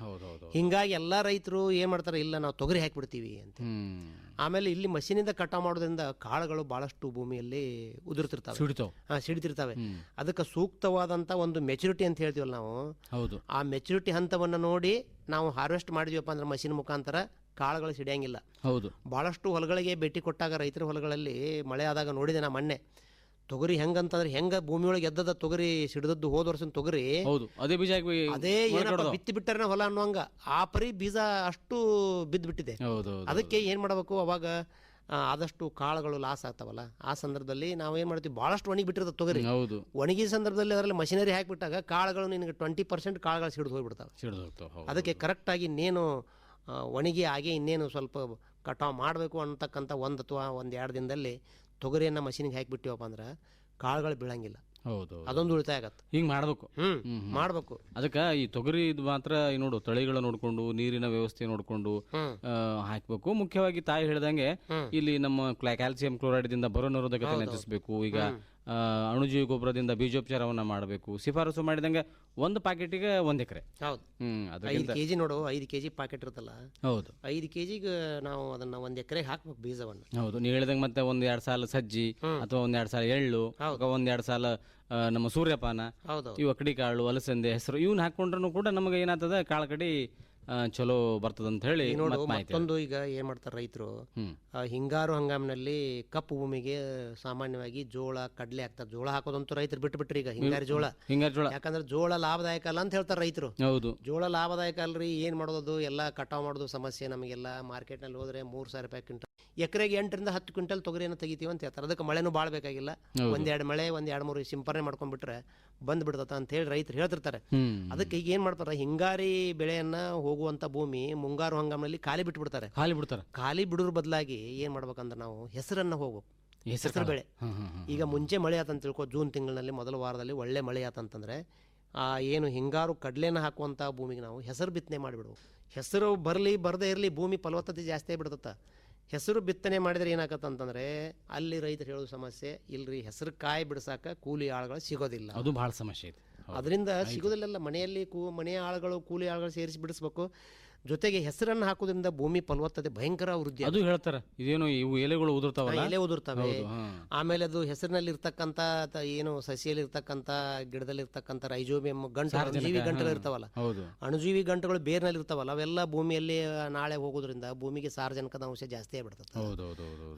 ಹಿಂಗಾಗಿ ಎಲ್ಲ ರೈತರು ಏನು ಮಾಡ್ತಾರೆ ಇಲ್ಲ ನಾವು ತೊಗರಿ ಹಾಕಿಬಿಡ್ತೀವಿ ಅಂತ ಆಮೇಲೆ ಇಲ್ಲಿ ಮಷೀನಿಂದ ಕಟಾವು ಮಾಡೋದ್ರಿಂದ ಕಾಳುಗಳು ಭಾಳಷ್ಟು ಭೂಮಿಯಲ್ಲಿ ಉದುರ್ತಿರ್ತಾವೆ. ಸಿಡಿತಿರ್ತಾವೆ ಹಾಂ ಸಿಡಿತಿರ್ತವೆ. ಅದಕ್ಕೆ ಸೂಕ್ತವಾದಂಥ ಒಂದು ಮೆಚುರಿಟಿ ಅಂತ ಹೇಳ್ತೀವಲ್ಲ ನಾವು ಹೌದು. ಆ ಮೆಚುರಿಟಿ ಹಂತವನ್ನು ನೋಡಿ ನಾವು ಹಾರ್ವೆಸ್ಟ್ ಮಾಡಿದ್ವಪ್ಪ ಅಂದ್ರೆ ಮಷಿನ್ ಮುಖಾಂತರ ಕಾಳುಗಳು ಸಿಡಿಯಂಗಿಲ್ಲ. ಹೌದು. ಭಾಳಷ್ಟು ಹೊಲಗಳಿಗೆ ಭೇಟಿ ಕೊಟ್ಟಾಗ ರೈತರ ಹೊಲಗಳಲ್ಲಿ ಮಳೆ ಆದಾಗ ನೋಡಿದೆ ನಾ ಮೊನ್ನೆ. ತೊಗರಿ ಹೆಂಗಂತಂದ್ರೆ ಹೆಂಗ ಭೂಮಿ ಒಳಗೆ ಎದ್ದದ ತೊಗರಿ ಸಿಡಿದದ್ದು ಹೋದ ವರ್ಷದ ತೊಗರಿ ಹೌದು. ಅದೇ ಬೀಜ ಅದೇ ಏನಪ್ಪ ಬಿತ್ತಿ ಬಿಟ್ಟರೆ ಹೊಲ ಅನ್ನುವಂಗ. ಆ ಪರಿ ಬೀಜ ಅಷ್ಟು ಬಿದ್ದು ಬಿಟ್ಟಿದೆ ಅದಕ್ಕೆ ಏನ್ ಮಾಡಬೇಕು ಅವಾಗ ಆದಷ್ಟು ಕಾಳುಗಳು ಲಾಸ್ ಆಗ್ತಾವಲ್ಲ. ಆ ಸಂದರ್ಭದಲ್ಲಿ ನಾವು ಏನ್ ಮಾಡ್ತೀವಿ ಬಹಳಷ್ಟು ಒಣಗಿ ಬಿಟ್ಟಿರ್ತದೆ ತೊಗರಿ. ಹೌದು. ಒಣಗಿ ಸಂದರ್ಭದಲ್ಲಿ ಅದರಲ್ಲಿ ಮಷಿನರಿ ಹಾಕಿಬಿಟ್ಟಾಗ ಕಾಳುಗಳು ನಿನಗೆ ಟ್ವೆಂಟಿ ಪರ್ಸೆಂಟ್ ಕಾಳುಗಳು ಸಿಡಿದು ಹೋಗ್ಬಿಡ್ತಾವೆ. ಅದಕ್ಕೆ ಕರೆಕ್ಟಾಗಿ ಇನ್ನೇನು ಒಣಗಿ ಆಗಿ ಇನ್ನೇನು ಸ್ವಲ್ಪ ಕಟಾವು ಮಾಡಬೇಕು ಅಂತಕ್ಕಂಥ ಒಂದು ಅಥವಾ ಒಂದು ಎರಡು ದಿನದಲ್ಲಿ ತೊಗರಿಯನ್ನು ಮಷಿನಿಗೆ ಹಾಕಿಬಿಟ್ಟಿವಪ್ಪ ಅಂದ್ರೆ ಕಾಳುಗಳು ಬೀಳಂಗಿಲ್ಲ. ಹೌದು ಅದೊಂದು ಉಳಿತಾಯ ಆಗತ್ತೆ. ಹಿಂಗ್ ಮಾಡ್ಬೇಕು. ಹ್ಮ್ ಮಾಡಬೇಕು. ಅದಕ್ಕೆ ಈ ತೊಗರಿ ಇದು ಮಾತ್ರ ಈ ನೋಡು ತಳಿಗಳ ನೋಡ್ಕೊಂಡು ನೀರಿನ ವ್ಯವಸ್ಥೆ ನೋಡ್ಕೊಂಡು ಹಾಕ್ಬೇಕು. ಮುಖ್ಯವಾಗಿ ತಾಯಿ ಹೇಳ್ದಂಗೆ ಇಲ್ಲಿ ನಮ್ಮ ಕ್ಯಾಲ್ಸಿಯಂ ಕ್ಲೋರೈಡ್ ದಿಂದ ಬರೋ ನಿರೋಧಕತೆ ಹೆಚ್ಚಿಸಬೇಕು. ಈಗ ಅಣುಜೀವಿ ಗೊಬ್ಬರದಿಂದ ಬೀಜೋಪಚಾರವನ್ನ ಮಾಡಬೇಕು. ಶಿಫಾರಸು ಮಾಡಿದಂಗೆ ಒಂದು ಪ್ಯಾಕೆಟಿಗೆ ಒಂದು ಎಕರೆ. ಹೌದು. ಹ್ಞೂ ಐದು ಅದಕ್ಕಿಂತ ಕೆ ಜಿ ನೋಡು ಐದು ಕೆ ಜಿ ಪಾಕೆಟ್ ಇರುತ್ತಲ್ಲ? ಹೌದು. ಐದು ಕೆ ಜಿಗೆ ನಾವು ಅದನ್ನು ಒಂದು ಎಕರೆಗೆ ಹಾಕ್ಬೇಕು ಬೀಜವನ್ನು. ಹೌದು ನೀವು ಹೇಳಿದಂಗೆ ಮತ್ತೆ ಒಂದ್ ಎರಡು ಸಾಲ ಸಜ್ಜಿ ಅಥವಾ ಒಂದ್ ಎರಡು ಸಾಲ ಎಳ್ಳು ಅಥವಾ ಒಂದ್ ಎರಡು ಸಾಲ ಆ, ನಮ್ಮ ಸೂರ್ಯಪಾನ ಹೌದು ಇವು ಅಕಡಿ ಕಾಳು ಅಲಸಂದೆ ಹೆಸರು ಇವನ್ನ ಹಾಕೊಂಡ್ರು ಕೂಡ ನಮಗೆ ಏನಾಗ್ತದ ಕಾಳು ಕಡಿ ಚಲೋ ಬರ್ತದಂತ ಹೇಳಿ ನೋಡು ಮತ್ತೊಂದು ಈಗ ಏನ್ ಮಾಡ್ತಾರೆ ರೈತರು? ಹಿಂಗಾರು ಹಂಗಾಮಿನಲ್ಲಿ ಕಪ್ಪು ಭೂಮಿಗೆ ಸಾಮಾನ್ಯವಾಗಿ ಜೋಳ ಕಡಲೆ ಹಾಕ್ತಾರೆ ಜೋಳ ಹಾಕೋದಂತೂ ರೈತರು ಬಿಟ್ಟು ಬಿಟ್ರಿ ಈಗ ಹಿಂಗಾರಿ ಜೋಳ. ಹಿಂಗಾರು ಜೋಳ. ಯಾಕಂದ್ರೆ ಜೋಳ ಲಾಭದಾಯಕ ಅಲ್ಲ ಅಂತ ಹೇಳ್ತಾರೆ ರೈತರು. ಹೌದು. ಜೋಳ ಲಾಭದಾಯಕ ಅಲ್ರಿ ಏನ್ ಮಾಡೋದು ಎಲ್ಲ ಕಟಾವ್ ಮಾಡೋದು ಸಮಸ್ಯೆ ನಮಗೆಲ್ಲ. ಮಾರ್ಕೆಟ್ನಲ್ಲಿ ಹೋದ್ರೆ ಮೂರ್ ಸಾವಿರ ರೂಪಾಯಿ ಕ್ವಿಂಟಲ್. ಎಕರೆಗೆ ಎಂಟರಿಂದ ಹತ್ತು ಕ್ವಿಂಟಲ್ ತೊಗರಿಯನ್ನು ತೆಗಿತೀವಿ ಅಂತ ಹೇಳ್ತಾರೆ. ಅದಕ್ಕೆ ಮಳೆನೂ ಭಾಳ ಬೇಕಾಗಿಲ್ಲ ಹೌದು. ಒಂದೆರಡು ಮಳೆ ಒಂದ್ ಎರಡು ಮೂರು ಸಿಂಪರಣೆ ಮಾಡ್ಕೊಂಡ್ಬಿಟ್ರೆ ಬಂದು ಬಿಡ್ತತ ಅಂತ ಹೇಳಿ ರೈತರು ಹೇಳ್ತಿರ್ತಾರೆ. ಅದಕ್ಕೆ ಈಗ ಏನ್ ಮಾಡ್ತಾರೆ ಹಿಂಗಾರಿ ಬೆಳೆಯನ್ನ ಹೋಗುವಂತ ಭೂಮಿ ಮುಂಗಾರು ಹಂಗಾಮಿನಲ್ಲಿ ಖಾಲಿ ಬಿಟ್ಬಿಡ್ತಾರೆ. ಖಾಲಿ ಬಿಡ್ತಾರೆ. ಖಾಲಿ ಬಿಡೋರ್ ಬದಲಾಗಿ ಏನ್ ಮಾಡ್ಬೇಕಂದ್ರೆ ನಾವು ಹೆಸರನ್ನ ಹೋಗ್ಬೇಕು ಹೆಸರು ಬೆಳೆ. ಈಗ ಮುಂಚೆ ಮಳೆ ಆತಂತ ತಿಳ್ಕೊ ಜೂನ್ ತಿಂಗಳಿನಲ್ಲಿ ಮೊದಲ ವಾರದಲ್ಲಿ ಒಳ್ಳೆ ಮಳೆ ಆತಂತಂದ್ರೆ ಆ ಏನು ಹಿಂಗಾರು ಕಡಲೆನ ಹಾಕುವಂಥ ಭೂಮಿಗೆ ನಾವು ಹೆಸರು ಬಿತ್ತನೆ ಮಾಡಿಬಿಡ್ಬೇಕು ಹೆಸರು ಬರಲಿ ಬರದೇ ಇರಲಿ ಭೂಮಿ ಫಲವತ್ತತೆ ಜಾಸ್ತಿ ಆಗಿಬಿಡ್ತತ್ತ ಹೆಸರು ಬಿತ್ತನೆ ಮಾಡಿದರೆ ಏನಾಗತ್ತೆ ಅಂತಂದ್ರೆ ಅಲ್ಲಿ ರೈತರು ಹೇಳೋ ಸಮಸ್ಯೆ ಇಲ್ರಿ ಹೆಸರು ಕಾಯಿ ಬಿಡ್ಸಾಕ ಕೂಲಿ ಆಳುಗಳು ಸಿಗೋದಿಲ್ಲ. ಅದು ಭಾಳ ಸಮಸ್ಯೆ ಐತಿ. ಅದರಿಂದ ಸಿಗೋದಿಲ್ಲ ಮನೆಯಲ್ಲಿ ಕೂ ಮನೆಯ ಆಳುಗಳು ಕೂಲಿ ಆಳುಗಳು ಸೇರಿಸಿ ಬಿಡಿಸ್ಬೇಕು. ಜೊತೆಗೆ ಹೆಸರನ್ನು ಹಾಕೋದ್ರಿಂದ ಭೂಮಿ ಫಲವತ್ತತೆ ಭಯಂಕರ ವೃದ್ಧಿ ಅದು ಹೇಳ್ತಾರೆ. ಇದೇನು ಇವು ಎಲೆಗಳು ಉದುರ್ತಾವಲ್ಲ? ಎಲೆ ಉದುರ್ತವೆ. ಆಮೇಲೆ ಅದು ಹೆಸರಿನಲ್ಲಿ ಇರ್ತಕ್ಕಂಥ ಏನು ಸಸಿಯಲ್ಲಿ ಇರ್ತಕ್ಕಂಥ ಗಿಡದಲ್ಲಿ ಇರ್ತಕ್ಕಂಥ ರೈಜೋಬಿಯಂ ಗಂಟು ಅಣುಜೀವಿ ಗಂಟುಗಳು ಇರ್ತಾವಲ್ಲ ಹೌದು. ಅಣುಜೀವಿ ಗಂಟುಗಳು ಬೇರ್ನಲ್ಲಿ ಇರ್ತಾವಲ್ಲ ಅವೆಲ್ಲ ಭೂಮಿಯಲ್ಲಿ ನಾಳೆ ಹೋಗೋದ್ರಿಂದ ಭೂಮಿಗೆ ಸಾರಜನಕದ ಅಂಶ ಜಾಸ್ತಿ ಆಗ್ಬಿಡ್ತದೆ. ಹೌದು.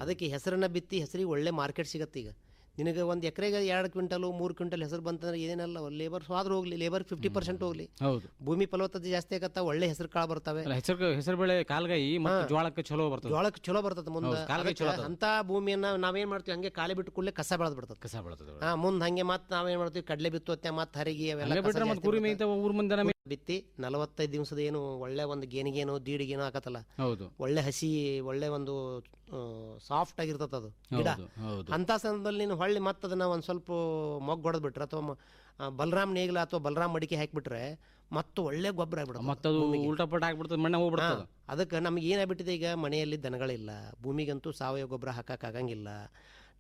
ಅದಕ್ಕೆ ಹೆಸರನ್ನ ಬಿತ್ತಿ ಹೆಸರಿಗೆ ಒಳ್ಳೆ ಮಾರ್ಕೆಟ್ ಸಿಗತ್ತೆ ಈಗ. ನಿನಗೆ ಒಂದು ಎಕರೆಗೆ ಎರಡು ಕ್ವಿಂಟಲು ಮೂರು ಕ್ವಿಂಟಲ್ ಹೆಸರು ಬಂತಂದ್ರೆ ಏನೇನಲ್ಲ ಲೇಬರ್ ಸ್ವಾದ್ರೂ ಹೋಗ್ಲಿ ಲೇಬರ್ ಫಿಫ್ಟಿ ಪರ್ಸೆಂಟ್ ಹೋಗ್ಲಿ. ಹೌದು. ಭೂಮಿ ಫಲವತ್ತತೆ ಜಾಸ್ತಿ ಆಗತ್ತ ಒಳ್ಳೆ ಹೆಸರು ಕಾಳು ಬರ್ತವೆ. ಹೆಸರು ಹೆಸರು ಬೆಳೆ ಕಾಲ್ಗಾಯಿ ಮತ್ತು ಜೋಳಕ್ಕೆ ಚಲೋ ಬರ್ತದೆ. ಜೋಳಕ್ಕೆ ಚಲೋ ಬರ್ತದೆ ಮುಂದೆ. ಕಾಲ್ಗಾಯಿ ಚಲೋ. ಅಂತ ಭೂಮಿಯನ್ನ ನಾವೇನ್ ಮಾಡ್ತೀವಿ ಹಂಗೆ ಕಾಲಿ ಬಿಟ್ಟು ಕೂಡಲೇ ಕಸ ಬೆಳೆದ್ ಬಿಡ್ತದೆ. ಕಸ ಬೆಳೆತದೆ ಹಾ ಮುಂದೆ ಹಂಗೆ ಮತ್ತೆ ನಾವೇನ್ ಮಾಡ್ತೀವಿ ಕಡಲೆ ಬಿತ್ತು ಮತ್ತೆ ಹರಿಗೆ ಅವೆಲ್ಲ ಬಿಟ್ಟರೆ ಬಿಟ್ರೆ ಮತ್ತೆ ಕುರಿ. ಮೇಯ್ತಾವ ಊರ್ ಮಂದಿ ಬಿತ್ತಿ ನಲವತ್ತೈದು ದಿವಸದ ಏನು ಒಳ್ಳೆ ಒಂದು ಗೇನಿಗೇನೋ ದೀಡಿಗೇನೋ ಹಾಕತ್ತಲ್ಲ. ಒಳ್ಳೆ ಹಸಿ ಒಳ್ಳೆ ಒಂದು ಸಾಫ್ಟ್ ಆಗಿರ್ತದ ಅದು ಗಿಡ. ಅಂತ ಸಂದರ್ಭದಲ್ಲಿ ನೀನು ಹೊಳ್ಳಿ ಮತ್ತೆ ಅದನ್ನ ಒಂದು ಸ್ವಲ್ಪ ಮೊಗ್ಗು ಹೊಡೆದ್ ಬಿಟ್ರೆ ಅಥವಾ ಬಲರಾಮ್ ನೇಗಿಲ ಅಥವಾ ಬಲರಾಮ್ ಮಡಿಕೆ ಹಾಕಿಬಿಟ್ರೆ ಮತ್ತೆ ಒಳ್ಳೆ ಗೊಬ್ಬರ ಆಗ್ಬಿಡುತ್ತೆ ಅದಕ್ಕೆ ನಮ್ಗೆ ಏನಾಗ್ಬಿಟ್ಟಿದೆ ಈಗ? ಮನೆಯಲ್ಲಿ ದನಗಳಿಲ್ಲ. ಭೂಮಿಗಂತೂ ಸಾವಯವ ಗೊಬ್ಬರ ಹಾಕಕ್ಕಾಗಂಗಿಲ್ಲ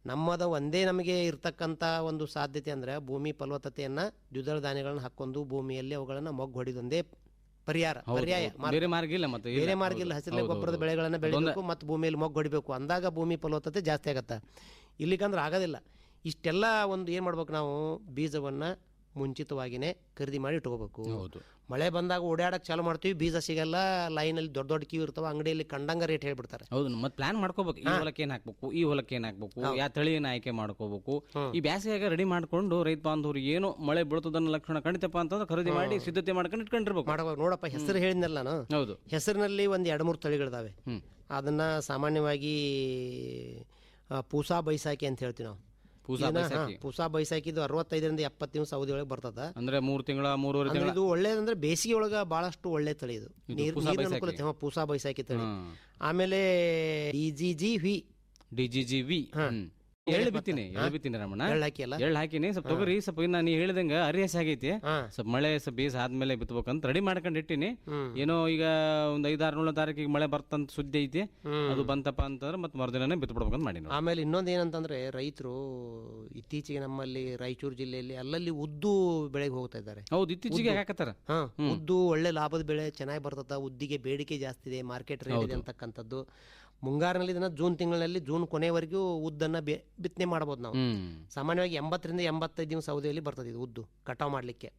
ನಮ್ಮದ ಒಂದೇ ನಮಗೆ ಇರ್ತಕ್ಕಂಥ ಒಂದು ಸಾಧ್ಯತೆ ಅಂದರೆ ಭೂಮಿ ಫಲವತ್ತತೆಯನ್ನು ದ್ವಿದಳ ಧಾನ್ಯಗಳನ್ನು ಹಾಕೊಂಡು ಭೂಮಿಯಲ್ಲಿ ಅವುಗಳನ್ನು ಮೊಗ್ಗು ಹೊಡಿದೊಂದೇ ಪರಿಹಾರ ಪರ್ಯಾಯ. ಬೇರೆ ಮಾರ್ಗ ಇಲ್ಲ ಮತ್ತೆ ಬೇರೆ ಮಾರ್ಗ ಇಲ್ಲ. ಹಸಿರು ಗೊಬ್ಬರದ ಬೆಳೆಗಳನ್ನು ಬೆಳೆಗಳನ್ನ ಬೆಳಿಬೇಕು ಮತ್ತು ಭೂಮಿಯಲ್ಲಿ ಮೊಗ್ಗು ಹೊಡಿಬೇಕು. ಅಂದಾಗ ಭೂಮಿ ಫಲವತ್ತತೆ ಜಾಸ್ತಿ ಆಗತ್ತೆ? ಇಲ್ಲಿಗಂದ್ರೆ ಆಗೋದಿಲ್ಲ. ಇಷ್ಟೆಲ್ಲ ಒಂದು ಏನು ಮಾಡ್ಬೇಕು ನಾವು? ಬೀಜವನ್ನ ಮುಂಚಿತವಾಗಿನೇ ಖರೀದಿ ಮಾಡಿ ಇಟ್ಕೋಬೇಕು. ಹೌದು. ಮಳೆ ಬಂದಾಗ ಓಡಾಡಕ್ಕೆ ಚಾಲು ಮಾಡ್ತೀವಿ ಬೀಜ ಸಿಗಲ್ಲ ಲೈನಲ್ಲಿ ದೊಡ್ಡ ದೊಡ್ಡ ಕ್ಯೂ ಇರ್ತಾವ ಅಂಗಡಿಯಲ್ಲಿ ಕಂಡಂಗ ರೇಟ್ ಹೇಳ್ಬಿಡ್ತಾರೆ. ಹೌದು ಮತ್ತೆ ಪ್ಲಾನ್ ಮಾಡ್ಕೋಬೇಕು. ಈ ಹೊಲಕ್ಕೆ ಏನ್ ಹಾಕ್ಬೇಕು ಈ ಹೊಲಕ್ಕೆ ಏನ್ ಹಾಕ್ಬೇಕು ಯಾವ ಏನ್ ಆಯ್ಕೆ ಮಾಡ್ಕೋಬೇಕು. ಈ ಬ್ಯಾಸಿಗೆ ರೆಡಿ ಮಾಡ್ಕೊಂಡು ರೈತ ಬಾಂಧವ್ರು ಏನು ಮಳೆ ಬೀಳ್ತದನ್ನ ಲಕ್ಷಣ ಕಂಡಿತಪ್ಪ ಅಂತಂದ್ರೆ ಖರೀದಿ ಮಾಡಿ ಸಿದ್ಧತೆ ಮಾಡ್ಕೊಂಡು ಇಟ್ಕೊಂಡಿರ್ಬೇಕು. ಮಾಡಬೇಕು ನೋಡಪ್ಪ ಹೆಸರು ಹೇಳಿದ್ನಲ್ಲ ನಾನು. ಹೌದು. ಹೆಸರಿನಲ್ಲಿ ಒಂದು ಎರಡು ಮೂರು ತಳಿಗಳಿದಾವೆ. ಅದನ್ನ ಸಾಮಾನ್ಯವಾಗಿ ಪೂಸಾ ಬೈಸಾಕಿ ಅಂತ ಹೇಳ್ತೀವಿ ನಾವು. ಪೂಸಾ ಇದನ್ನ, ಹಾ, ಬೈಸಾಖಿ ಪೂಸಾ ಬೈಸಾಖಿ ಇದು ಅರವತ್ತೈದರಿಂದ ಎಪ್ಪತ್ತು ದಿವಸ ಅವಧಿ ಒಳಗೆ ಬರ್ತದ. ಅಂದ್ರೆ ಮೂರು ತಿಂಗಳ ಮೂರುವರೆ ಅಂದ್ರೆ ತಿಂಗಳ ಇದು ಒಳ್ಳೇದಂದ್ರೆ ಬೇಸಿಗೆ ಒಳಗ ಬಹಳಷ್ಟು ಒಳ್ಳೆ ತಳಿ ಇದು. ನೀರು ಪೂಸಾ ನೀರಿನ ಅನುಕೂಲತೆ ಹಾ, ಪೂಸಾ ಬೈಸಾಕಿ ತಳಿ. ಆಮೇಲೆ D G G V. D G G V. ಎಳ್ಳು ಬಿತ್ತೀನಿ ಎಳ್ಳು ಬಿತ್ತೀನಿ ರಮಣ. ಎಳ್ಳು ಹಾಕಿಯಲ್ಲ? ಎಳ್ಳು ಹಾಕಿನಿ ಸ್ವಲ್ಪ ತೊಗರಿ ಸ್ವಲ್ಪ ಇನ್ನ ನೀ ಹೇಳಿದಂಗ ಅರಿಯಸ್ ಆಗೈತಿ. ಸ್ವಲ್ಪ ಮಳೆ ಸ್ವಲ್ಪ ಬೀಸ್ ಆದ್ಮೇಲೆ ಬಿತ್ಬೇಕಂತ ರೆಡಿ ಮಾಡ್ಕೊಂಡು ಇಟ್ಟಿನಿ. ಏನೋ ಈಗ ಒಂದ್ ಐದಾರು ಏಳು ತಾರೀಕಿಗೆ ಮಳೆ ಬರ್ತಂತ ಸುದ್ದಿ ಐತಿ. ಅದು ಬಂತಪ್ಪ ಅಂತಂದ್ರೆ ಮತ್ತೆ ಮರುದಿನನೇ ಬಿತ್ಬಿಡ್ಬೇಕಂತ ಮಾಡಿನ. ಆಮೇಲೆ ಇನ್ನೊಂದು ಏನಂತಂದ್ರೆ ರೈತರು ಇತ್ತೀಚೆಗೆ ನಮ್ಮಲ್ಲಿ ರಾಯಚೂರು ಜಿಲ್ಲೆಯಲ್ಲಿ ಅಲ್ಲಲ್ಲಿ ಉದ್ದು ಬೆಳೆಗೆ ಹೋಗ್ತಾ ಇದ್ದಾರೆ. ಹೌದು ಇತ್ತೀಚೆಗೆ ಹಾಕತ್ತಾರ? ಉದ್ದು ಒಳ್ಳೆ ಲಾಭದ ಬೆಳೆ ಚೆನ್ನಾಗಿ ಬರ್ತದ ಉದ್ದಿಗೆ ಬೇಡಿಕೆ ಜಾಸ್ತಿ ಇದೆ ಮಾರ್ಕೆಟ್ ರೇಟ್ ಇದೆ ಅಂತಕ್ಕಂಥದ್ದು. ಮುಂಗಾರಿನಲ್ಲಿ ಇದನ್ನ ಜೂನ್ ತಿಂಗಳಲ್ಲಿ ಜೂನ್ ಕೊನೆವರೆಗೂ ಉದ್ದನ್ನ ಬಿತ್ತನೆ ಮಾಡ್ಬೋದು ನಾವು. ಸಾಮಾನ್ಯವಾಗಿ ಎಂಬತ್ತರಿಂದ ಎಂಬತ್ತೈದು ದಿನ ಅವಧಿಯಲ್ಲಿ ಬರ್ತದೆ ಇದು ಉದ್ದು ಕಟಾವ್ ಮಾಡಲಿಕ್ಕೆ.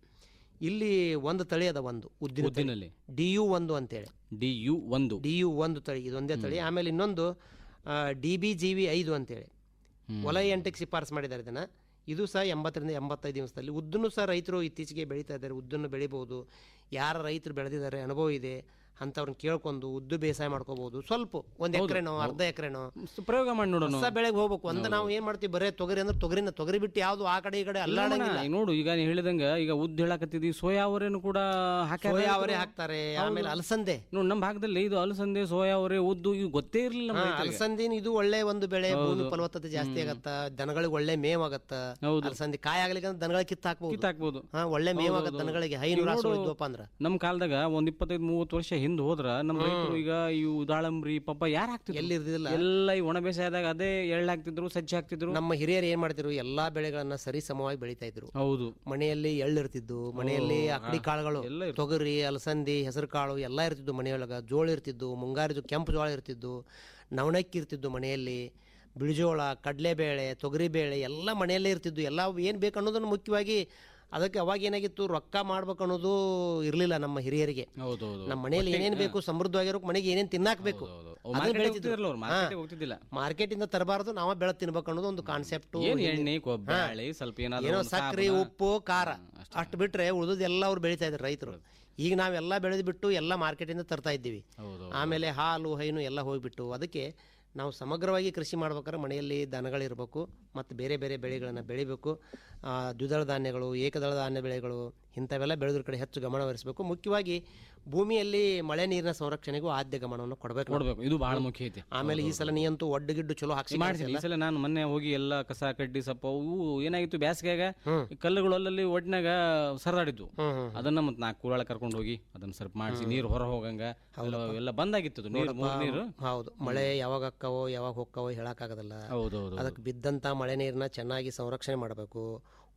ಇಲ್ಲಿ ಒಂದು ತಳಿ ಅದ ಒಂದು ಉದ್ದಿನ ಉದ್ದಿನಲ್ಲಿ. ಡಿ ಯು ಒಂದು ಅಂತೇಳಿ. ಡಿ ಯು ಒಂದು. ಡಿ ಯು ಒಂದು ತಳಿ ಇದೊಂದೇ ತಳಿ. ಆಮೇಲೆ ಇನ್ನೊಂದು ಡಿ ಬಿ ಜಿ ವಿ ಐದು ಅಂತೇಳಿ. ವಲಯ ಎಂಟಕ್ಕೆ ಶಿಫಾರಸು ಮಾಡಿದ್ದಾರೆ ಇದನ್ನ. ಇದು ಸಹ ಎಂಬತ್ತರಿಂದ ಎಂಬತ್ತೈದು ದಿವಸದಲ್ಲಿ. ಉದ್ದನ್ನು ಸಹ ರೈತರು ಇತ್ತೀಚೆಗೆ ಬೆಳೀತಾ ಇದ್ದಾರೆ ಉದ್ದನ್ನು ಬೆಳಿಬೋದು. ಯಾರ ರೈತರು ಬೆಳೆದಿದ್ದಾರೆ ಅನುಭವ ಇದೆ. ಅಂಥವ್ರನ್ನ ಕೇಳ್ಕೊಂಡು ಉದ್ದು ಬೇಸಾಯ ಮಾಡ್ಕೋಬಹುದು ಸ್ವಲ್ಪ ಒಂದು ಎಕರೆನೋ ಅರ್ಧ ಎಕರೆನೋ. ಪ್ರಯೋಗ ಮಾಡಿ ನೋಡೋಣ. ಹೊಸ ಬೆಳೆಗೆ ಹೋಗ್ಬೇಕು. ಒಂದು ನಾವು ಏನು ಮಾಡ್ತೀವಿ ಬರೇ ತೊಗರಿ ಅಂದ್ರೆ ತೊಗರಿನ ತೊಗರಿ ಬಿಟ್ಟು ಯಾವುದು ಆ ಕಡೆ ಈ ಕಡೆ ಅಲ್ಲಾಡಂಗಿಲ್ಲ. ನೋಡು ಈಗ ನೀ ಹೇಳಿದಂಗ ಈಗ ಉದ್ದು ಹೇಳಕತ್ತಿದ್ವಿ ಸೋಯಾ ಅವರೇನು ಕೂಡ ಹಾಕಿ ಸೋಯಾ ಅವರೇ ಹಾಕ್ತಾರೆ ಆಮೇಲೆ ಅಲಸಂದೆ. ನೋಡಿ ನಮ್ಮ ಭಾಗದಲ್ಲಿ ಇದು ಅಲಸಂದೆ ಸೋಯಾ ಅವರೇ ಉದ್ದು ಇವು ಗೊತ್ತೇ ಇರಲಿಲ್ಲ ಅಲಸಂದಿನ ಇದು ಒಳ್ಳೆ ಒಂದು ಬೆಳೆ ಭೂಮಿ ಫಲವತ್ತತೆ ಜಾಸ್ತಿ ಆಗತ್ತ? ದನಗಳಿಗೆ ಒಳ್ಳೆ ಮೇವಾಗತ್ತ. ಅಲಸಂದಿ ಕಾಯಿ ಆಗ್ಲಿಕ್ಕೆ ಅಂದ್ರೆ ದನಗಳಿಗೆ ಕಿತ್ತು ಹಾಕ್ಬೋದು. ಕಿತ್ತು ಹಾಕ್ಬೋದು. ಒಳ್ಳೆ ಮೇವಾಗತ್ತ ಆಗತ್ತ ದನಗಳಿಗೆ? ಇದ್ವಪ್ಪ ಅಂದ್ರ. ನಮ್ಮ ಕಾಲದಾಗ ಒಂದ್ ಇಪ್ಪತ್ತೈದು ಮೂವತ್ತು ವರ್ಷ ಹಿಂದ್ ಹೋದ್ರ ನಮ್ಮ ರೈತರು ಈಗ ಇವು ದಾಳಂಬ್ರಿ ಪಾಪ ಯಾರು ಹಾಕ್ತಿದ್ರು? ಎಲ್ಲಿ ಇರ್ದಿಲ್ಲ ಎಲ್ಲ ಈ ಒಣ ಬೇಸಾಯದಾಗ ಅದೇ ಎಳ್ಳ ಹಾಕ್ತಿದ್ರು ಸಜ್ಜೆ ಹಾಕ್ತಿದ್ರು. ನಮ್ಮ ಹಿರಿಯರು ಏನ್ ಮಾಡ್ತಿದ್ರು ಎಲ್ಲಾ ಬೆಳೆಗಳನ್ನ ಸರಿ ಸಮವಾಗಿ ಬೆಳಿತಾ ಇದ್ರು ಹೌದು. ಮನೆಯಲ್ಲಿ ಎಳ್ಳು ಇರ್ತಿದ್ದು ಮನೆಯಲ್ಲಿ ಅಕ್ಕಡಿ ಕಾಳುಗಳು ಎಲ್ಲ ತೊಗರಿ ಅಲಸಂದಿ ಹೆಸರು ಕಾಳು ಎಲ್ಲ ಇರ್ತಿದ್ದು ಮನೆಯೊಳಗ. ಜೋಳ ಇರ್ತಿದ್ದು ಮುಂಗಾರಿದು ಕೆಂಪು ಜೋಳ ಇರ್ತಿದ್ದು ನವಣಕ್ಕಿ ಇರ್ತಿದ್ದು ಮನೆಯಲ್ಲಿ ಬಿಳಿಜೋಳ ಕಡಲೆಬೇಳೆ ತೊಗರಿಬೇಳೆ ಎಲ್ಲ ಮನೆಯಲ್ಲೇ ಇರ್ತಿದ್ದು. ಎಲ್ಲ ಏನು ಬೇಕು ಅನ್ನೋದನ್ನು ಮುಖ್ಯವಾಗಿ ಅದಕ್ಕೆ ಅವಾಗ ಏನಾಗಿತ್ತು? ರೊಕ್ಕ ಮಾಡ್ಬೇಕು ಅನ್ನೋದು ಇರಲಿಲ್ಲ ನಮ್ಮ ಹಿರಿಯರಿಗೆ. ನಮ್ಮ ಮನೆಯಲ್ಲಿ ಏನೇನು ಬೇಕು ಸಮೃದ್ಧವಾಗಿರೋ ಮನೆಗೆ ಏನೇನು ತಿನ್ನಾಕ್ಬೇಕು? ಮಾರ್ಕೆಟ್ ಹೋಗ್ತಿದ್ದಿಲ್ಲ. ಮಾರ್ಕೆಟಿಂದ ನಾವ ನಾವೇ ಬೆಳೆ ತಿನ್ಬೇಕು ಅನ್ನೋದು ಒಂದು ಕಾನ್ಸೆಪ್ಟ್ ಸ್ವಲ್ಪ ಏನೋ ಸಕ್ಕರೆ ಸಕ್ರೆ ಉಪ್ಪು ಖಾರ ಅಷ್ಟು. ಬಿಟ್ರೆ ಉಳಿದು ಎಲ್ಲ ಅವ್ರು ಬೆಳೀತಾ ಇದ್ರು ರೈತರು. ಈಗ ನಾವೆಲ್ಲ ಬೆಳೆದು ಬಿಟ್ಟು ಎಲ್ಲ ಮಾರ್ಕೆಟಿಂದ ತರ್ತಾ ಇದ್ದೀವಿ. ಆಮೇಲೆ ಹಾಲು ಹೈನು ಎಲ್ಲ ಹೋಗ್ಬಿಟ್ಟು ಅದಕ್ಕೆ ನಾವು ಸಮಗ್ರವಾಗಿ ಕೃಷಿ ಮಾಡ್ಬೇಕಾದ್ರೆ ಮನೆಯಲ್ಲಿ ದನಗಳಿರಬೇಕು, ಮತ್ತು ಬೇರೆ ಬೇರೆ ಬೆಳೆಗಳನ್ನು ಬೆಳಿಬೇಕು. ದ್ವಿದಳ ಧಾನ್ಯಗಳು, ಏಕದಳ ಧಾನ್ಯ ಬೆಳೆಗಳು ಇಂಥವೆಲ್ಲ ಬೆಳೆದ್ರ ಕಡೆ ಹೆಚ್ಚು ಗಮನ ಹರಿಸಬೇಕು ಮುಖ್ಯವಾಗಿ ಭೂಮಿಯಲ್ಲಿ ಮಳೆ ನೀರಿನ ಸಂರಕ್ಷಣೆಗೂ ಆದ್ಯ ಗಮನವನ್ನು ಕೊಡಬೇಕು ಕೊಡಬೇಕು. ಇದು ಬಹಳ ಮುಖ್ಯ ಐತಿ. ಆಮೇಲೆ ಈ ಸಲ ನೀ ಅಂತೂ ಒಡ್ಡಗಿಡ್ಡು ಚಲೋ ಹಾಕಿ ಮಾಡಿಸಿಲ್ಲ ಈ ಸಲ ನಾನು ಮೊನ್ನೆ ಹೋಗಿ ಎಲ್ಲ ಕಸ ಕಡ್ಡಿ ಸಪ್ಪ ಇವು ಏನಾಗಿತ್ತು ಬ್ಯಾಸಿಗ್ಯಾಗ ಕಲ್ಲುಗಳು ಅಲ್ಲಲ್ಲಿ ಒಡ್ನಾಗ ಸರದಾಡಿದ್ವು. ಅದನ್ನ ಮತ್ತೆ ನಾಲ್ಕು ಕೂರಾಳ ಕರ್ಕೊಂಡು ಹೋಗಿ ಅದನ್ನ ಸ್ವಲ್ಪ ಮಾಡಿಸಿ ನೀರು ಹೊರ ಹೋಗಂಗ ಎಲ್ಲ ಬಂದಾಗಿತ್ತು ನೀರು ನೀರು. ಹೌದು. ಮಳೆ ಯಾವಾಗ ಅಕ್ಕವೋ ಯಾವಾಗ ಹೋಗ್ಕವೋ ಹೇಳಕ್ ಹೌದು ಹೌದು ಅದಕ್ಕೆ ಬಿದ್ದಂತ ಮಳೆ ನೀರನ್ನ ಚೆನ್ನಾಗಿ ಸಂರಕ್ಷಣೆ ಮಾಡಬೇಕು.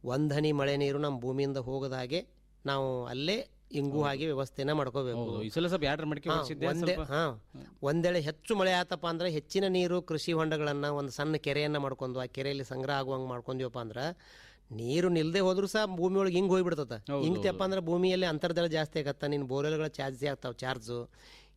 ಒಂದು ಹನಿ ಮಳೆ ನೀರು ನಮ್ಮ ಭೂಮಿಯಿಂದ ಹೋಗದಾಗೆ ನಾವು ಅಲ್ಲೇ ಇಂಗು ಹಾಗೆ ವ್ಯವಸ್ಥೆನ ಮಾಡ್ಕೋಬೇಕು. ಈ ಸಲ ಸ್ವಲ್ಪ ಮಡಿಕೆ ಹೊಡ್ಸಿದ್ದೆ ಒಂದೇ ಸ್ವಲ್ಪ ಹಾ ಒಂದೇಳೆ ಹೆಚ್ಚು ಮಳೆ ಆತಪ್ಪ ಅಂದ್ರೆ ಹೆಚ್ಚಿನ ನೀರು ಕೃಷಿ ಹೊಂಡಗಳನ್ನ ಒಂದು ಸಣ್ಣ ಕೆರೆಯನ್ನ ಮಾಡ್ಕೊಂಡು ಆ ಕೆರೆಯಲ್ಲಿ ಸಂಗ್ರಹ ಆಗುವಂಗೆ ಮಾಡ್ಕೊಂಡ್ವಪ್ಪ ಅಂದ್ರೆ ನೀರು ನಿಲ್ದೇ ಹೋದ್ರು ಸಹ ಭೂಮಿ ಒಳಗೆ ಹಿಂಗೆ ಹೋಗ್ಬಿಡ್ತದ. ಹಿಂಗ್ತಪ್ಪ ಅಂದ್ರೆ ಭೂಮಿಯಲ್ಲಿ ಅಂತರ್ಜಲ ಜಾಸ್ತಿ ಆಗತ್ತ ನಿನ್ನ ಬೋರ್ವೆಲ್ಗಳ ಚಾರ್ಜ್ ಆಗ್ತಾವ ಚಾರ್ಜು.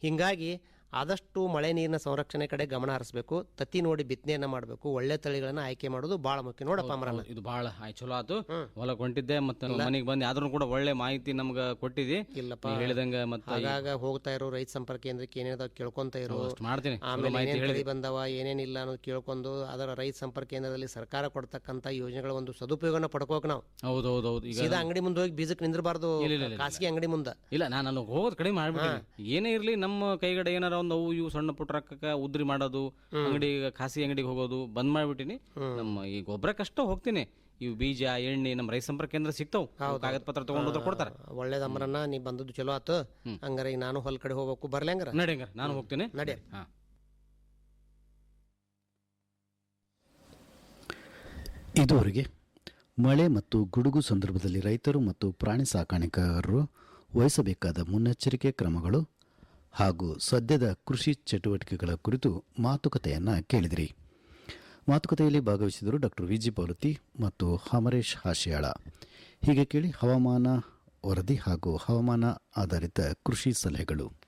ಹಿಂಗಾಗಿ ಆದಷ್ಟು ಮಳೆ ನೀರಿನ ಸಂರಕ್ಷಣೆ ಕಡೆ ಗಮನ ಹರಿಸಬೇಕು. ತತ್ತಿ ನೋಡಿ ಬಿತ್ತನೆಯನ್ನ ಮಾಡಬೇಕು. ಒಳ್ಳೆ ತಳಿಗಳನ್ನ ಆಯ್ಕೆ ಮಾಡೋದು ಬಹಳ ಮುಖ್ಯ. ನೋಡಪ್ಪ ಅಮರಣ್ಣ. ಇದು ಬಹಳ ಚಲೋ ಆತು. ಹೊಲ ಹೊಂಟಿದ್ದೆ ಮತ್ತೆ ಮನೆಗೆ ಬಂದು ಆದ್ರೂ ಕೂಡ ಒಳ್ಳೆ ಮಾಹಿತಿ ನಮ್ಗೆ ಕೊಟ್ಟಿದಿ. ಇಲ್ಲಪ್ಪ. ಹೇಳಿದಂಗ ಮತ್ತೆ ಆಗಾಗ ಹೋಗ್ತಾ ಇರೋ ರೈತ ಸಂಪರ್ಕ ಕೇಂದ್ರಕ್ಕೆ ಏನೇನದ ಕೇಳ್ಕೊಂತ ಇರೋ. ಮಾಡ್ತೀನಿ. ಆಮೇಲೆ ಬಂದವ ಏನೇನಿಲ್ಲ ಅನ್ನೋದು ಕೇಳ್ಕೊಂಡು ಅದರ ರೈತ ಸಂಪರ್ಕ ಕೇಂದ್ರದಲ್ಲಿ ಸರ್ಕಾರ ಕೊಡ್ತಕ್ಕಂತ ಯೋಜನೆಗಳ ಒಂದು ಸದುಪಯೋಗನ ಪಡ್ಕೋಕ್ ನಾವು. ಹೌದು ಹೌದು ಹೌದು. ಈಗ ಅಂಗಡಿ ಮುಂದೆ ಹೋಗಿ ಬೀಜಕ್ಕೆ ನಿಂದ್ರಬಾರ್ದು ಖಾಸಗಿ ಅಂಗಡಿ ಮುಂದೆ. ಇಲ್ಲ ನಾನು ಹೋಗೋದು ಕಡಿಮೆ ಮಾಡ್ಬಿಟ್ಟು ಏನೇ ಇರ್ಲಿ ನಮ್ಮ ಕೈಗಡೆ ಏನಾರ ಒಂದು ಅವು ಇವು ಸಣ್ಣ ಪುಟ್ಟ ರೊಕ್ಕಕ್ಕ ಉದ್ರಿ ಮಾಡೋದು ಅಂಗಡಿ ಖಾಸಗಿ ಅಂಗಡಿಗೆ ಹೋಗೋದು ಬಂದ್ ಮಾಡ್ಬಿಟ್ಟಿನಿ. ನಮ್ಮ ಈ ಗೊಬ್ಬರಕ್ಕಷ್ಟ ಹೋಗ್ತೀನಿ. ಇವು ಬೀಜ ಎಣ್ಣೆ ನಮ್ಮ ರೈತ ಸಂಪರ್ಕ ಕೇಂದ್ರ ಸಿಗ್ತಾವ್. ಕಾಗದ ಪತ್ರ ತಗೊಂಡು ಕೊಡ್ತಾರೆ. ಒಳ್ಳೇದ ಅಮರನ್ನ ನೀ ಬಂದದ್ದು ಚಲೋ ಆತು. ಹಂಗಾರ ಈಗ ನಾನು ಹೊಲ ಕಡೆ ಹೋಗ್ಬೇಕು. ಬರ್ಲಿ ಹಂಗಾರ? ನಡಿ ಹಂಗಾರೆ ನಾನು ಹೋಗ್ತೀನಿ. ನಡಿ. ಹಾ. ಇದುವರೆಗೆ ಮಳೆ ಮತ್ತು ಗುಡುಗು ಸಂದರ್ಭದಲ್ಲಿ ರೈತರು ಮತ್ತು ಪ್ರಾಣಿ ಸಾಕಾಣಿಕೆಗಾರರು ವಹಿಸಬೇಕಾದ ಮುನ್ನೆಚ್ಚರಿಕೆ ಕ್ರಮಗಳು ಹಾಗೂ ಸದ್ಯದ ಕೃಷಿ ಚಟುವಟಿಕೆಗಳ ಕುರಿತು ಮಾತುಕತೆಯನ್ನು ಕೇಳಿದಿರಿ. ಮಾತುಕತೆಯಲ್ಲಿ ಭಾಗವಹಿಸಿದರು ಡಾಕ್ಟರ್ ವಿ ಜಿ ಪೌಲತಿ ಮತ್ತು ಹಮರೇಶ್ ಹಾಶಿಯಾಳ. ಹೀಗೆ ಕೇಳಿ ಹವಾಮಾನ ವರದಿ ಹಾಗೂ ಹವಾಮಾನ ಆಧಾರಿತ ಕೃಷಿ ಸಲಹೆಗಳು.